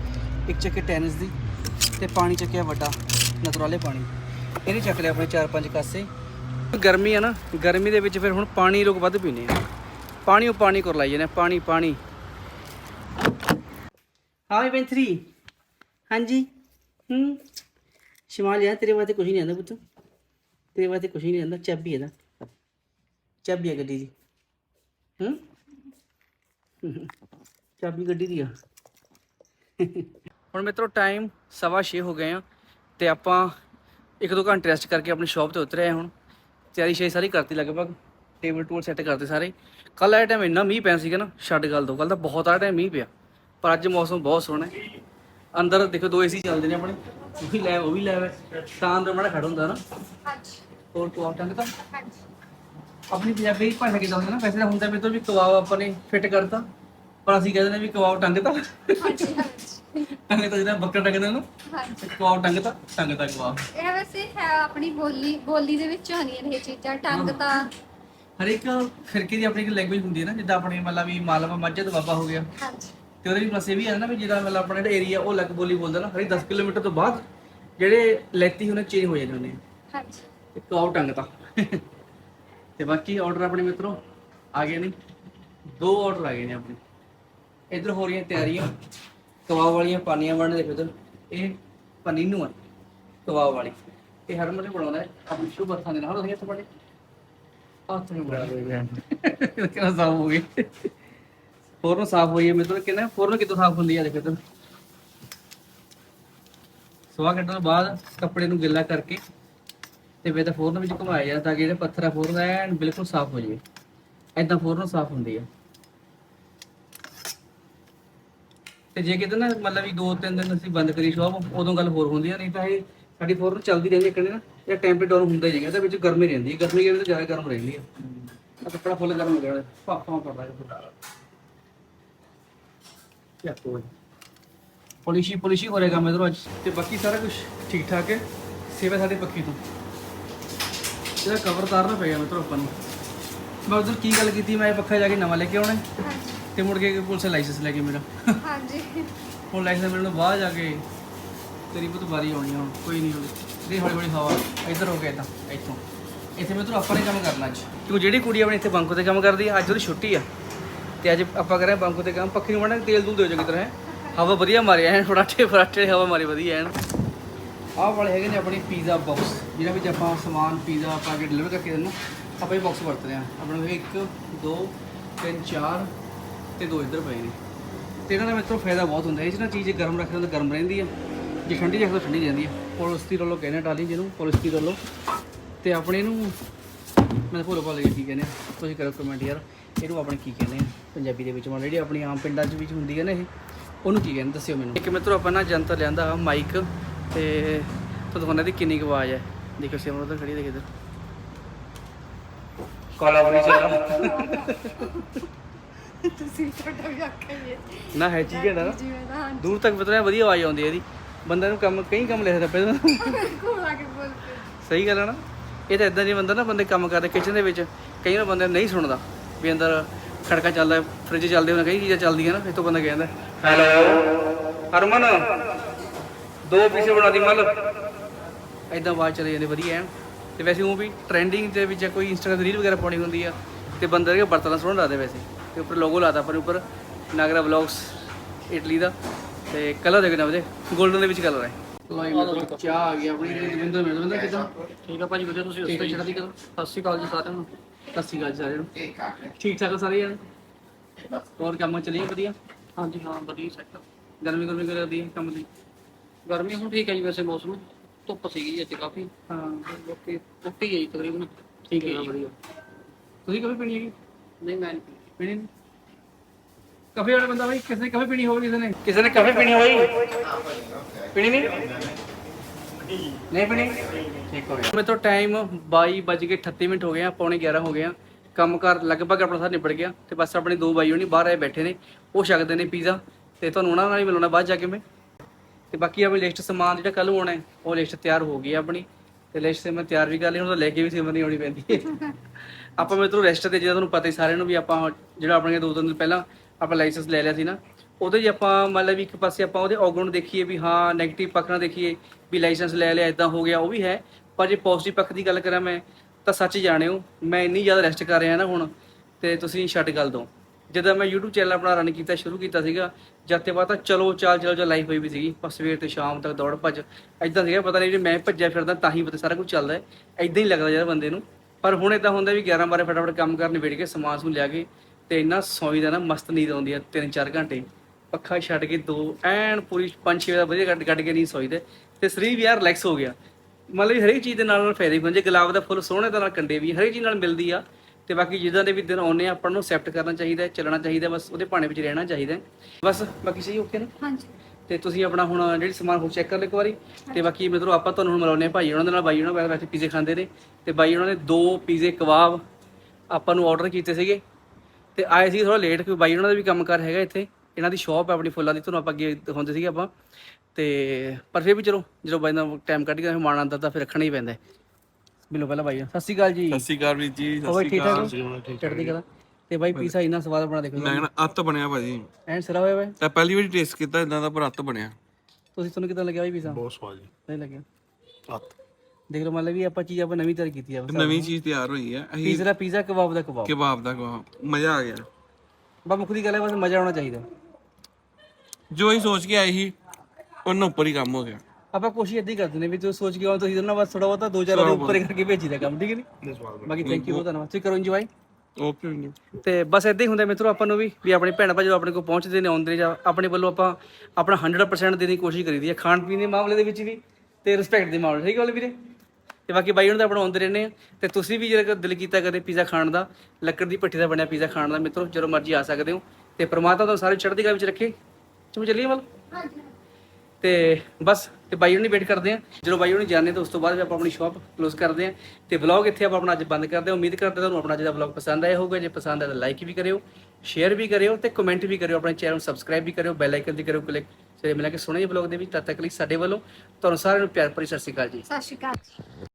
ਇੱਕ ਚੱਕੇ ਟੈਨਿਸ ਦੀ। ਤੇ ਪਾਣੀ ਚੱਕਿਆ ਵੱਡਾ, ਨਤਰਾਲੇ ਪਾਣੀ। ਇਹਨੇ ਚੱਕ ਲਿਆ ਆਪਣੇ 4-5 ਕਾਸੇ। ਗਰਮੀ ਆ ਨਾ, ਗਰਮੀ ਦੇ ਵਿੱਚ ਫਿਰ ਹੁਣ ਪਾਣੀ ਲੋਕ ਵੱਧ ਪੀਂਦੇ ਆ। ਪਾਣੀ ਉਹ ਪਾਣੀ ਕਰ ਲਾਈ ਜਾਂਦੇ ਪਾਣੀ ਪਾਣੀ। ਹਾਂ ਵੀ 3 ਹਾਂਜੀ। ਹੂੰ। ਸ਼ਿਮਾਲ ਯਾਰ ਤੇਰੇ ਵਾਸਤੇ ਕੁਝ ਨਹੀਂ ਆਂਦਾ ਪੁੱਤ। ਤੇਰੇ ਵਾਸਤੇ ਕੁਝ ਨਹੀਂ ਆਂਦਾ, ਚਾਬੀ ਹੈ ਨਾ। ਚਾਬੀ ਹੈ ਗੱਡੀ ਦੀ। ਹੂੰ। ਚਾਬੀ ਗੱਡੀ ਦੀ ਆ। ਹੁਣ ਮਿੱਤਰੋ ਟਾਈਮ ਸਵਾ ਛੇ ਹੋ ਗਏ ਆ ਤੇ ਆਪਾਂ ਇੱਕ ਦੋ ਘੰਟੇ ਰੈਸਟ ਕਰਕੇ ਆਪਣੀ ਸ਼ਾਪ ਤੇ ਉਤਰੇ ਆ ਹੁਣ। ਤਿਆਰੀ ਸ਼ੇ ਸਾਰੀ ਕਰਤੀ ਲਗਭਗ। ਟੇਬਲ ਟੂਲ ਸੈੱਟ ਕਰਤੇ ਸਾਰੇ। ਕੱਲ ਆਇਆ ਟਾਈਮ ਇੰਨਾ ਮੀਂਹ ਪਿਆ ਸੀਗਾ ਨਾ ਛੱਡ ਗੱਲ ਦੋ ਕੱਲ ਤਾਂ ਬਹੁਤ ਆ ਟਾਈਮ ਮੀਂਹ ਪਿਆ। ਪਰ ਅੱਜ ਮੌਸਮ ਬਹੁਤ ਸੋਹਣਾ ਹੈ। ਅੰਦਰ ਦੇਖੋ ਦੋ ਏਸੀ ਚੱਲਦੇ ਨੇ ਆਪਣੇ। ਉਹ ਵੀ ਲੈ ਉਹ ਵੀ ਲੈ ਤਾਂ ਅੰਦਰ ਬੜਾ ਖੜ ਹੁੰਦਾ ਨਾ। ਹਾਂਜੀ। ਹੋਰ ਕਵਾਬ ਟੰਗ ਤਾਂ? ਹਾਂਜੀ। ਆਪਣੀ ਪੰਜਾਬੀ ਭਾਸ਼ਾ ਕਿਦਾਂ ਹੁੰਦਾ ਨਾ? ਵੈਸੇ ਤਾਂ ਹੁੰਦਾ ਮੇਰੇ ਤੋਂ ਵੀ ਕਵਾਬ ਆਪਾਂ ਨੇ ਫਿੱਟ ਕਰਤਾ। ਪਰ ਅਸੀਂ ਕਹਿੰਦੇ ਨੇ ਵੀ ਕਵਾਬ ਟੰਗਤਾ ਹਾਂਜੀ ਹਾਂਜੀ। ਟੰਗਤਾ ਜਿਹੜਾ ਬੱਕਰਾ ਟੰਗਦੇ ਉਹਨੂੰ ਹਾਂਜੀ। ਕਵਾਬ ਟੰਗਤਾ ਟੰਗਤਾ ਕਵਾਬ ਇਹ ਵੈਸੇ ਹੈ ਆਪਣੀ ਬੋਲੀ ਬੋਲੀ ਦੇ ਵਿੱਚ ਆਉਂਦੀਆਂ ਨੇ ਇਹ ਚੀਜ਼ਾਂ ਟੰਗ ਤਾਂ। ਹਰ ਇੱਕ ਫਿਰਕੇ ਦੀ ਆਪਣੀ ਇੱਕ ਲੈਂਗੁਏਜ ਹੁੰਦੀ ਹੈ ਨਾ ਜਿੱਦਾਂ ਆਪਣੇ ਮਤਲਬ ਵੀ ਮਾਲਵਾ ਮਾਝਾ ਤੋਂ ਬਾਬਾ ਹੋ ਗਿਆ। ਹਾਂਜੀ। ਤੇ ਉਹਦੇ ਵੀ ਪਾਸੇ ਵੀ ਹੈ ਨਾ ਵੀ ਜਿਹੜਾ ਮਤਲਬ ਆਪਣਾ ਜਿਹੜਾ ਏਰੀਆ ਉਹ ਲੱਗ ਬੋਲੀ ਬੋਲਦਾ ਨਾ ਹਰੇ 10 ਕਿਲੋਮੀਟਰ ਤੋਂ ਬਾਅਦ ਜਿਹੜੇ ਲੈਤੀ ਉਹਨੇ ਚੇਂਜ ਹੋ ਜਾਂਦੇ ਨੇ ਹਾਂਜੀ। ਤੇ ਕਵਾਬ ਟੰਗਤਾ ਤੇ। ਬਾਕੀ ਆਰਡਰ ਆਪਣੇ ਮਿੱਤਰੋ ਆ ਗਏ ਨੇ। ਦੋ ਆਰਡਰ ਆ ਗਏ ਨੇ ਆਪਣੇ। ਇਧਰ ਹੋ ਰਹੀਆਂ ਤਿਆਰੀਆਂ। ਕਬਾਬ ਵਾਲੀਆਂ ਪਾਨੀਆਂ ਬਣਨ ਦੇ ਫਿਰ ਇਹ ਪਨੀਨੂ ਆ, ਕਬਾਬ ਵਾਲੀ। ਇਹ ਹਰਮਨ ਨੇ ਬਣਾਉਣਾ ਹੈ। ਆਪਣੀ ਸ਼ੁਭ ਅਰਥਾਂ ਦੇ ਨਾਲ। ਉਹਦੇ ਹੱਥ ਬੜੇ ਹੱਥ ਨੂੰ ਬੜਾ ਕਿਹੜਾ ਸਾਫ਼ ਹੋ ਗਏ ਫੋਰਨ ਸਾਫ਼ ਹੋਈ ਹੈ। ਮਿੱਤਰੋ ਕਿੰਨਾ ਫੋਰਨ ਕਿਤੋਂ ਸਾਫ਼ ਹੁੰਦੀ ਹੈ ਦੇਖੋ ਸਵਾ ਘੰਟੇ ਤੋਂ ਬਾਅਦ ਕੱਪੜੇ ਨੂੰ ਗਿੱਲਾ ਕਰਕੇ ਤੇ ਫਿਰ ਤਾਂ ਫੋਰਨ ਵਿੱਚ ਘੁਮਾਇਆ ਜਾਂਦਾ, ਤਾਂ ਕਿ ਜਿਹੜੇ ਪੱਥਰ ਆ ਫੋਰਨ ਐਨ ਬਿਲਕੁਲ ਸਾਫ਼ ਹੋ ਜਾਵੇ। ਐਦਾਂ ਫੋਰਨ ਸਾਫ਼ ਹੁੰਦੀ ਹੈ ਤੇ ਜੇ ਕਿਤੇ ਨਾ ਮਤਲਬ ਵੀ ਦੋ ਤਿੰਨ ਦਿਨ ਅਸੀਂ ਬੰਦ ਕਰੀ ਸ਼ਾਪ ਉਦੋਂ ਗੱਲ ਹੋਰ ਹੁੰਦੀ ਆ, ਨਹੀਂ ਤਾਂ ਇਹ ਸਾਡੀ ਫੋਰਨ ਚੱਲਦੀ ਰਹਿੰਦੀ ਹੈ ਨਾ ਇਹ ਟੈਂਪਰੇਚਰ ਹੁੰਦਾ ਹੀ ਹੈਗਾ ਇਹਦੇ ਵਿੱਚ ਗਰਮੀ ਰਹਿੰਦੀ ਹੈ ਗਰਮੀ ਕਿਵੇਂ ਤਾਂ ਜ਼ਿਆਦਾ ਗਰਮ ਰਹਿੰਦੀ ਆ। ਆ ਕੱਪੜਾ ਫੁੱਲ ਗਰਮ ਹੋ ਗਿਆ ਪਾਪਾ ਪੜਦਾ ਹੈ ਫੁੱਲ ਕੀ ਕੋਈ। ਪੋਲਿਸ਼ੀ ਪੋਲਿਸ਼ੀ ਹੋ ਰਿਹਾ ਕੰਮ ਅੱਜ, ਤੇ ਬਾਕੀ ਸਾਰਾ ਕੁਝ ਠੀਕ ਠਾਕ ਹੈ, ਸੇਵਾ ਸਾਡੇ ਪੱਖੀ ਤੋਂ। ਇਹਦਾ ਕਵਰ ਤਾਰਨਾ ਪਏਗਾ ਮਿੱਤਰੋ ਆਪਾਂ ਨੂੰ। ਮੈਂ ਉਧਰ ਕੀ ਗੱਲ ਕੀਤੀ, ਮੈਂ ਇਹ ਪੱਖਾ ਜਾ ਕੇ ਨਵਾਂ ਲੈ ਕੇ ਆਉਣਾ ਤੇ ਮੁੜ ਕੇ ਪੁਲਿਸ ਲਾਇਸੈਂਸ ਲੈ ਕੇ ਮੇਰਾ। ਹਾਂਜੀ। ਹੁਣ ਲਾਇਸੈਂਸ ਮਿਲਣ ਤੋਂ ਬਾਅਦ ਜਾ ਕੇ ਤੇਰੀ ਬਹੁਤ ਵਾਰੀ ਆਉਣੀ ਆ ਹੁਣ ਕੋਈ ਨਹੀਂ ਹੋਣੀ। ਦੇ ਹੌਲੀ ਹੌਲੀ ਹਵਾ ਇੱਧਰ ਹੋ ਗਿਆ ਇਦਾਂ ਇੱਥੋਂ। ਇੱਥੇ ਮੈਂ ਆਪਾਂ ਨੇ ਕੰਮ ਕਰਨਾ ਅੱਜ। ਕਿਉਂਕਿ ਜਿਹੜੀ ਕੁੜੀ ਆਪਣੇ ਇੱਥੇ ਬੰਕੋ ਤੇ ਕੰਮ ਕਰਦੀ ਆ ਅੱਜ ਉਹਦੀ ਛੁੱਟੀ ਆ। ਤੇ ਅੱਜ ਆਪਾਂ ਕਰ ਰਹੇ ਬੰਕੋ ਤੇ ਕੰਮ ਪੱਖੀ ਨੂੰ ਬਣਾ ਤੇਲ ਦੂਲ ਦਿਓ ਚੰਗੀ ਤਰ੍ਹਾਂ ਹੈਂ। ਹਵਾ ਵਧੀਆ ਮਾਰਿਆ ਹੈ ਫੜਾਟੇ ਫੜਾਟੇ ਹਵਾ ਮਾਰੀ ਵਧੀਆ ਐਨ। ਆਹ ਵਾਲੇ ਹੈਗੇ ਨੇ ਆਪਣੇ ਪੀਜ਼ਾ ਬਾਕਸ ਜਿਹਨਾਂ ਵਿੱਚ ਆਪਾਂ ਸਮਾਨ ਪੀਜ਼ਾ ਪਾ ਕੇ ਡਿਲੀਵਰ ਕਰਕੇ ਦਿੰਨਾ ਆਪਾਂ ਇਹ ਬਾਕਸ ਵਰਤਦੇ ਆ। ਆਪਣੇ 1 2 3 4 ਤੇ ਦੋ ਇੱਧਰ ਪਏ ਨੇ। ਤੇ ਇਹਨਾਂ ਦਾ ਮੇਰੇ ਤੋਂ ਫਾਇਦਾ ਬਹੁਤ ਹੁੰਦਾ। ਹੈ ਇਹ 'ਚ ਨਾ ਚੀਜ਼ ਗਰਮ ਰੱਖਦੇ ਤਾਂ ਗਰਮ ਰਹਿੰਦੀ ਆ। ਜੇ ਠੰਡੀ ਰੱਖਦੇ ਤਾਂ ਠੰਡੀ ਰਹਿੰਦੀ ਆ। ਪੋਲਿਸਟੀਰੋਲੋ ਕਹਿੰਦੇ ਟਾਲੀ ਜਿਹਨੂੰ ਪੋਲਿਸਟੀਰੋਲੋ ਤੇ ਆਪਣੇ ਇਹਨੂੰ ਮੈਂ ਭੁੱਲ ਭੁੱਲ ਗਿਆ ਕੀ ਕਹਿੰਦੇ ਆ, ਤੁਸੀਂ ਕਰੋ ਕਮੈਂਟ ਯਾਰ, ਇਹਨੂੰ ਆਪਣੇ ਕੀ ਕਹਿੰਦੇ ਆ, ਪੰਜਾਬੀ ਦੇ ਵਿੱਚ ਮਤਲਬ ਜਿਹੜੀ ਆਪਣੀ ਆਮ ਪਿੰਡਾਂ 'ਚ ਵਿੱਚ ਹੁੰਦੀ ਹੈ ਨਾ ਇਹ, ਉਹਨੂੰ ਕੀ ਕਹਿੰਦੇ ਦੱਸਿਓ ਮੈਨੂੰ। ਇੱਕ ਮਿੱਤਰੋ, ਆਪਾਂ ਨਾ ਜੰਤਰ ਲਿਆਂਦਾ ਮਾਈਕ ਤੇ ਤੁਹਾਨੂੰ ਦਿਖਾਉਂਦਾ ਦੀ ਕਿੰਨੀ ਕੁ ਆਵਾਜ਼ ਹੈ ਦੇਖੋ ਸਿਮਰ ਉਧਰ ਖੜੀ ਦੇਖੇ ਇੱਧਰ। ਕਾਲਾ ਬਣੀ ਚੱਲ ਤੁਸੀਂ ਤੁਹਾਡਾ ਵੀ ਆਖਿਆ ਹੀ ਹੈ। ਨਾ ਹੈ ਚੀਜ਼ ਹੈ ਨਾ ਜਿਵੇਂ ਦਾ ਹਾਂਜੀ। ਦੂਰ ਤੱਕ ਪਤਾ ਵਧੀਆ ਆਵਾਜ਼ ਆਉਂਦੀ ਹੈ ਇਹਦੀ। ਬੰਦਾ ਨੂੰ ਕੰਮ ਕਈ ਕੰਮ ਲਿਖਦਾ ਪਹਿਲਾਂ ਕੋਲ ਆ ਕੇ ਬੋਲ ਕੇ। ਸਹੀ ਗੱਲ ਹੈ ਨਾ। ਇਹ ਤਾਂ ਇਦਾਂ ਜਿਹਾ ਬੰਦਾ ਨਾ ਬੰਦੇ ਕੰਮ ਕਰਦੇ ਕਿਚਨ ਦੇ ਵਿੱਚ। ਕਈ ਵਾਰ ਬੰਦੇ ਨਹੀਂ ਸੁਣਦਾ ਵੀ ਅੰਦਰ ਖੜਕਾ ਚੱਲਦਾ ਫ੍ਰਿਜ ਚੱਲਦੇ ਹੋਣ ਕਈ ਚੀਜ਼ਾਂ ਚੱਲਦੀਆਂ ਨਾ ਫਿਰ ਤੋਂ ਬੰਦਾ ਕਹਿੰਦਾ ਹੈਲੋ ਹਰਮਨ ਦੋ ਪੀਸੇ ਬਣਾ ਦੀ ਮੱਲ। ਇਦਾਂ ਆਵਾਜ਼ ਚਲੇ ਜਾਂਦੀ ਵਧੀਆ ਐਨ। ਤੇ ਵੈਸੇ ਉਹ ਵੀ ਟ੍ਰੈਂਡਿੰਗ ਦੇ ਵਿੱਚ ਕੋਈ ਇੰਸਟਾਗ੍ਰਾਮ ਰੀਲ ਵਗੈਰਾ ਪਾਉਣੀ ਹੁੰਦੀ ਆ ਤੇ ਬੰਦੇ ਦੇ ਬਰਤਨਾਂ ਸੋਹਣ ਲੱਗਦੇ ਵੈਸੇ। ਤੇ ਉੱਪਰ ਲੋਗੋ ਲਾਤਾ ਪਰ ਉੱਪਰ ਨਾਗਰਾ ਵਲੌਗਸ ਇਟਲੀ ਦਾ ਤੇ ਕਲਰ ਦੇਖਣਾ ਉਹਦੇ 골ਡਨ ਦੇ ਵਿੱਚ ਕਲਰ ਹੈ। ਲੋਈ ਮਤਲਬ ਚਾਹ ਆ ਗਈ ਆਪਣੀ ਜਿਹੜੀ ਦਵਿੰਦਰ ਮਿਲ ਦਵਿੰਦਰ ਕਿਦਾਂ? ਠੀਕ ਆ ਭਾਜੀ ਵਧੀਆ ਤੁਸੀਂ ਠੀਕ ਦੱਸੋ ਹੈ ਜੀ? ਚੜ੍ਹਦੀ ਕਲਾ। ਸਤਿ ਸ਼੍ਰੀ ਅਕਾਲ ਜੀ ਸਾਰਿਆਂ ਨੂੰ। ਸਤਿ ਸ਼੍ਰੀ ਅਕਾਲ ਜੀ ਸਾਰਿਆਂ ਨੂੰ। ਠੀਕ ਠਾਕ ਆ ਸਾਰੇ ਯਾਰ? ਹੋਰ ਕੰਮ ਚੱਲੀਏ ਵਧੀਆ? ਹਾਂਜੀ ਹਾਂ ਵਧੀਆ ਸੈੱਟ ਗਰਮੀ ਗਰਮੀ ਕਰਦੀ ਹੈ ਕੰਮ ਦੀ? ਗਰਮੀ ਹੁਣ ਠੀਕ ਹੈ ਜੀ ਵੈਸੇ ਮੌਸਮ। ਧੁੱਪ ਸੀਗੀ ਅੱਜ ਕਾਫੀ। ਹਾਂ। ਲੋਕੀ ਉੱਟੀ ਹੈ ਜੀ ਤਕਰੀਬਨ। ਠੀਕ ਹੈ ਹਾਂ, ਵਧੀਆ। ਤੁਸੀਂ ਕਫੀ ਪੀਣੀ ਹੈਗੀ? ਨਹੀਂ ਮੈਂ ਨਹੀਂ ਪੀਣੀ। ਕਫੀ ਵਾਲਾ ਬੰਦਾ ਭਾਈ ਕਿਸੇ ਨੇ ਕਫੀ ਪੀਣੀ ਹੋਵੇ ਕਿਸੇ ਨੇ। ਕਿਸੇ ਨੇ ਕਫੀ ਪੀਣੀ ਹੋਈ ਪੀਣੀ ਨਹੀਂ ਨਹੀਂ ਪੀਣੀ? ਠੀਕ ਹੋ ਗਿਆ। ਮੇਰੇ ਤੋਂ ਟਾਈਮ 22:38 ਮਿੰਟ ਹੋ ਗਏ ਆ ਪੌਣੇ 11 ਹੋ ਗਏ ਆ। ਕੰਮ ਕਰ ਲਗਭਗ ਆਪਣਾ ਸਾਰਾ ਨਿਬੜ ਗਿਆ ਤੇ ਬਸ ਆਪਣੇ ਦੋ ਬਾਈ ਹੋਣੀ ਬਾਹਰ ਆਏ ਬੈਠੇ ਨੇ ਉਹ ਛਕਦੇ ਨੇ ਪੀਜ਼ਾ ਤੇ ਤੁਹਾਨੂੰ ਉਹਨਾਂ ਨਾਲ ਹੀ ਮਿਲਾਉਣਾ ਬਾਅਦ ਜਾ ਕੇ ਮੈਂ। ਤੇ ਬਾਕੀ ਆਪਣੀ ਲਿਸਟ ਸਮਾਨ ਜਿਹੜਾ ਕੱਲ ਹੋਣਾ ਹੈ ਉਹ ਲਿਸਟ ਤਿਆਰ ਹੋ ਗਈ ਹੈ ਆਪਣੀ। ਤੇ ਲਿਸਟ ਤੇ ਮੈਂ ਤਿਆਰ ਵੀ ਕਰ ਲਈ ਹੁਣ ਤਾਂ ਲੈ ਕੇ ਵੀ ਸਿਮਰ ਨਹੀਂ ਆਉਣੀ ਪੈਂਦੀ। ਹੈ ਆਪਾਂ ਮਿੱਤਰੋ ਰੈਸਟ ਤੇ ਜਿਹੜਾ ਤੁਹਾਨੂੰ ਪਤਾ ਹੀ ਸਾਰਿਆਂ ਨੂੰ ਵੀ ਆਪਾਂ ਜਿਹੜਾ ਆਪਣੇ ਦੋ ਤਿੰਨ ਦਿਨ ਪਹਿਲਾਂ ਆਪਾਂ ਲਾਇਸੈਂਸ ਲੈ ਲਿਆ ਸੀ ਨਾ, ਉਹਦੇ 'ਚ ਆਪਾਂ ਮਤਲਬ ਵੀ ਇੱਕ ਪਾਸੇ ਆਪਾਂ ਉਹਦੇ ਔਗਣ ਦੇਖੀਏ ਵੀ ਹਾਂ 네ਗੇਟਿਵ ਪੱਖ ਨਾਲ ਦੇਖੀਏ ਵੀ ਲਾਇਸੈਂਸ ਲੈ ਲਿਆ ਇਦਾਂ ਹੋ ਗਿਆ, ਉਹ ਵੀ ਹੈ, ਪਰ ਜੇ ਪੋਜ਼ਿਟਿਵ ਪੱਖ ਦੀ ਗੱਲ ਕਰਾਂ ਮੈਂ, ਤਾਂ ਸੱਚ ਜਾਣਿਓ, ਮੈਂ ਇੰਨੀ ਜ਼ਿਆਦਾ ਰੈਸਟ ਕਰ ਰਿਹਾ ਨਾ ਹੁਣ, ਤੇ ਤੁਸੀਂ ਛੱਡ ਗੱਲ ਦੋ ਜਦੋਂ ਮੈਂ YouTube ਚੈਨਲ ਆਪਣਾ ਰਨ ਕੀਤਾ, ਸ਼ੁਰੂ ਕੀਤਾ ਸੀਗਾ, ਜਦ ਤੇ ਪਤਾ ਚਲੋ, ਚਾਲ ਚਲੋ, ਜੋ ਲਾਈਫ ਹੋਈ ਵੀ ਸੀਗੀ, ਪਰ ਸਵੇਰ ਤੇ ਸ਼ਾਮ ਤੱਕ ਦੌੜ ਭੱਜ ਐਦਾਂ ਸੀਗਾ, ਪਤਾ ਨਹੀਂ ਜੇ ਮੈਂ ਭੱਜਿਆ ਫਿਰਦਾ, ਤਾਂ ਹੀ ਪਤਾ ਸਾਰਾ ਕੁਝ ਚੱਲਦਾ ਹੈ ਐਦਾਂ ਹੀ ਲੱਗਦਾ ਯਾਰ ਬੰਦੇ ਨੂੰ। ਪਰ ਹੁਣ ਇਦਾਂ ਹੁੰਦਾ ਵੀ 11 12 ਫਟਾਫਟ ਕੰਮ ਕਰਨ ਵੇੜ ਕੇ ਸਮਾਨ ਸਮੂਨ ਲਿਆ ਕੇ ਤੇ ਇੰਨਾ ਸੌਈਦਾ ਨਾ ਮਸਤ ਨੀਂਦ ਆਉਂਦੀ ਆ 3-4 ਘੰਟੇ। ਪੱਖਾ ਛੱਡ ਕੇ ਦੋ, ਐਨ ਪੂਰੀ 5-6 ਵਜੇ ਵਧੀਆ ਕੱਢ ਕੱਢ ਕੇ ਨਹੀਂ ਸੌਈਦੇ ਤੇ। ਸਰੀਰ ਵੀ ਯਾਰ ਰਿਲੈਕਸ ਹੋ ਗਿਆ। ਮਤਲਬ ਵੀ ਹਰੇਕ ਚੀਜ਼ ਦੇ ਨਾਲ ਨਾਲ ਫਾਇਦੇ ਹੁੰਦੇ। ਗੁਲਾਬ ਦਾ ਫੁੱਲ ਸੋਹਣੇ ਤਰ੍ਹਾਂ ਕੰਡੇ ਵੀ ਹਰੇਕ ਚੀਜ਼ ਨਾਲ ਮਿਲਦੀ ਆ, ਤੇ ਬਾਕੀ ਜਿੱਦਾਂ ਦੇ ਵੀ ਦਿਨ ਆਉਨੇ ਆ, ਆਪਾਂ ਨੂੰ ਅਸੈਪਟ ਕਰਨਾ ਚਾਹੀਦਾ, ਚੱਲਣਾ ਚਾਹੀਦਾ, ਬਸ ਉਹਦੇ ਭਾਣੇ ਵਿੱਚ ਰਹਿਣਾ ਚਾਹੀਦਾ। ਬਸ ਬਾਕੀ ਸਹੀ ਓਕੇ ਨਾ? ਹਾਂਜੀ। ਤੇ ਤੁਸੀਂ ਆਪਣਾ ਹੁਣ ਜਿਹੜੀ ਸਮਾਨ ਹੋਰ ਚੈੱਕ ਕਰ ਲਓ ਇੱਕ ਵਾਰੀ। ਤੇ ਬਾਕੀ ਮਿੱਤਰੋ ਆਪਾਂ ਤੁਹਾਨੂੰ ਹੁਣ ਮਿਲਾਉਂਦੇ ਹਾਂ ਭਾਈ ਉਹਨਾਂ ਦੇ ਨਾਲ। ਬਾਈ ਉਹਨਾਂ ਵੈਸੇ ਪੀਜ਼ੇ ਖਾਂਦੇ ਨੇ। ਤੇ ਬਾਈ ਉਹਨਾਂ ਨੇ ਦੋ ਪੀਜ਼ੇ ਕਬਾਬ ਆਪਾਂ ਨੂੰ ਆਰਡਰ ਕੀਤੇ ਸੀਗੇ। ਤੇ ਆਏ ਸੀ ਥੋੜਾ ਲੇਟ ਕਿਉਂਕਿ ਬਾਈ ਉਹਨਾਂ ਦਾ ਵੀ ਕੰਮਕਾਰ ਹੈਗਾ ਇੱਥੇ। ਇਹਨਾਂ ਦੀ ਸ਼ਾਪ ਹੈ ਆਪਣੀ ਫੁੱਲਾਂ ਦੀ ਤੁਹਾਨੂੰ ਆਪਾਂ ਅੱਗੇ ਦਿਖਾਉਂਦੇ ਸੀਗੇ ਆਪਾਂ। ਤੇ ਪਰ ਫਿਰ ਵੀ ਚਲੋ ਜਦੋਂ ਬਾਈ ਦਾ ਟਾਈਮ ਕੱਢ ਕੇ ਮਾਣ ਆਉਂਦਾ ਤਾਂ ਫਿਰ ਰੱਖਣਾ ਹੀ ਪੈਂਦਾ ਮਿਲੋ ਪਹਿਲਾਂ ਬਾਈ। ਸਤਿ ਸ਼੍ਰੀ ਅਕਾਲ ਜੀ। ਸਤਿ ਸ਼੍ਰੀ ਅਕਾਲ ਵੀਰ ਜੀ ਸਤਿ ਸ਼੍ਰੀ ਅਕਾਲ। ਠਾਕ ਚੜ੍ਹਦੀ ਕਲਾ? ਤੇ ਬਾਈ ਪੀਜ਼ਾ ਇੰਨਾ ਸਵਾਦ ਬਣਾ ਦੇਖੋ ਮੈਂ ਕਹਿੰਦਾ ਅੱਤ ਬਣਿਆ ਭਾਜੀ। ਐਂਡ ਸਿਰਾ ਹੋਇਆ ਵਾ। ਤਾਂ ਪਹਿਲੀ ਵਾਰੀ ਟੇਸਟ ਕੀਤਾ ਇਦਾਂ ਦਾ ਪਰ ਅੱਤ ਬਣਿਆ। ਤੁਸੀਂ ਤੁਹਾਨੂੰ ਕਿਦਾਂ ਲੱਗਿਆ ਬਾਈ ਪੀਜ਼ਾ ਬਹੁਤ ਸਵਾਦ ਜੀ। ਨਹੀਂ ਲੱਗਿਆ। ਹੱਥ ਦੇਖ ਲਓ ਮਤਲਬ ਵੀ ਆਪਾਂ ਚੀਜ਼ ਆਪਾਂ ਨਵੀਂ ਤਿਆਰ ਕੀਤੀ ਆ। ਨਵੀਂ ਚੀਜ਼ ਤਿਆਰ ਹੋਈ ਹੈ ਅਸੀਂ ਪੀਜ਼ਾ ਦਾ ਪੀਜ਼ਾ ਕਬਾਬ ਦਾ ਕਬਾਬ। ਕਬਾਬ ਦਾ ਕਬਾਬ। ਮਜ਼ਾ ਆ ਗਿਆ। ਬਾ ਮੁੱਖ ਦੀ ਗੱਲ ਹੈ ਬਸ ਮਜ਼ਾ ਆਉਣਾ ਚਾਹੀਦਾ। ਜੋ ਅਸੀਂ ਸੋਚ ਕੇ ਆਏ ਸੀ ਉਹਨਾਂ ਉੱਪਰ ਹੀ ਕੰਮ ਹੋ ਗਿਆ। ਆਪਾਂ ਕੋਸ਼ਿਸ਼ ਇਦਾਂ ਹੀ ਕਰਦੇ ਨੇ ਵੀ ਤੁਸੀਂ ਸੋਚ ਕੇ ਆਓ ਤੁਸੀਂ ਨਾ ਬਸ ਥੋੜਾ ਬਹੁਤਾ ਦੋ ਚਾਰ ਉੱਪਰ ਹੀ ਕਰਕੇ ਭੇਜੀਦਾ ਕੰਮ ਠੀਕ ਹੈ ਨਹੀਂ ਬਾਕੀ ਥੈਂਕ ਯੂ ਬਹੁਤ ਧੰਨਵਾਦ। ਤੁਸੀਂ ਕਰੋ ਇੰਜੋਏ। ਓਕੇ ਵੀਰ ਤੇ ਬਸ ਇਦਾਂ ਹੀ ਹੁੰਦਾ ਮਿੱਤਰੋ ਆਪਾਂ ਨੂੰ ਵੀ ਵੀ ਆਪਣੇ ਭੈਣ ਭਾਈ ਜਦੋਂ ਆਪਣੇ ਕੋਲ ਪਹੁੰਚਦੇ ਨੇ ਆਉਂਦੇ ਨੇ ਜਾਂ ਆਪਣੇ ਵੱਲੋਂ ਆਪਾਂ ਆਪਣਾ 100% ਦੇਣ ਦੀ ਕੋਸ਼ਿਸ਼ ਕਰੀਦੀ ਹੈ ਖਾਣ ਪੀਣ ਦੇ ਮਾਮਲੇ ਦੇ ਵਿੱਚ ਵੀ ਤੇ ਰਿਸਪੈਕਟ ਦੇ ਮਾਮਲੇ ਠੀਕ ਹੈ ਵਾਲੇ ਵੀਰੇ? ਤੇ ਬਾਕੀ ਬਾਈ ਉਹਨਾਂ ਦਾ ਆਪਣਾ ਆਉਂਦੇ ਰਹਿੰਦੇ ਆ। ਤੇ ਤੁਸੀਂ ਵੀ ਜੇ ਦਿਲ ਕੀਤਾ ਕਦੇ ਪੀਜ਼ਾ ਖਾਣ ਦਾ ਲੱਕੜ ਦੀ ਭੱਠੀ ਦਾ ਬਣਿਆ ਪੀਜ਼ਾ ਖਾਣ ਦਾ ਮਿੱਤਰੋ ਜਦੋਂ ਮਰਜ਼ੀ ਆ ਸਕਦੇ ਹੋ। ਤੇ ਪ੍ਰਮਾਤਮਾ ਤੁਹਾਨੂੰ ਸਾਰੇ ਚੜ੍ਹਦੀ ਕਲਾ ਵਿੱਚ ਰੱਖੇ। ਚਲੋ ਚੱਲੀਏ ਮਲ ਤੇ ਬਸ, ਤੇ ਬਾਈ ਉਹਨੀ ਵੇਟ ਕਰਦੇ ਆ। ਜਦੋਂ ਬਾਈ ਉਹਨੀ ਜਾਣੇ ਤਾਂ ਉਸ ਤੋਂ ਬਾਅਦ ਵੀ ਆਪਾਂ ਆਪਣੀ ਸ਼ਾਪ ਕਲੋਜ਼ ਕਰਦੇ ਆ। ਤੇ ਵਲੌਗ ਇੱਥੇ ਆਪਾਂ ਆਪਣਾ ਅੱਜ ਬੰਦ ਕਰਦੇ ਆ ਉਮੀਦ ਕਰਦੇ ਤੁਹਾਨੂੰ ਆਪਣਾ ਜਿਹੜਾ ਵਲੌਗ ਪਸੰਦ ਆਇਆ ਹੋਊਗਾ। ਜੇ ਪਸੰਦ ਆਇਆ ਤਾਂ ਲਾਈਕ ਵੀ ਕਰਿਓ ਸ਼ੇਅਰ ਵੀ ਕਰਿਓ ਤੇ ਕਮੈਂਟ ਵੀ ਕਰਿਓ। ਆਪਣੇ ਚੈਨਲ ਨੂੰ ਸਬਸਕ੍ਰਾਈਬ ਵੀ ਕਰਿਓ ਬੈਲ ਆਈਕਨ ਦੀ ਕਰਿਓ ਕਲਿੱਕ ਤੇ ਮਿਲਾਂਗੇ ਸੁਣੇ ਵਲੌਗ ਦੇ ਵਿੱਚ। ਤਦ ਤੱਕ ਲਈ ਸਾਡੇ ਵੱਲੋਂ। ਤੁਹਾਨੂੰ ਸਾਰਿਆਂ ਨੂੰ ਪਿਆਰ ਭਰੀ ਸਤਿ ਸ਼੍ਰੀ ਅਕਾਲ ਜੀ। ਸਤਿ ਸ਼੍ਰੀ ਅਕਾਲ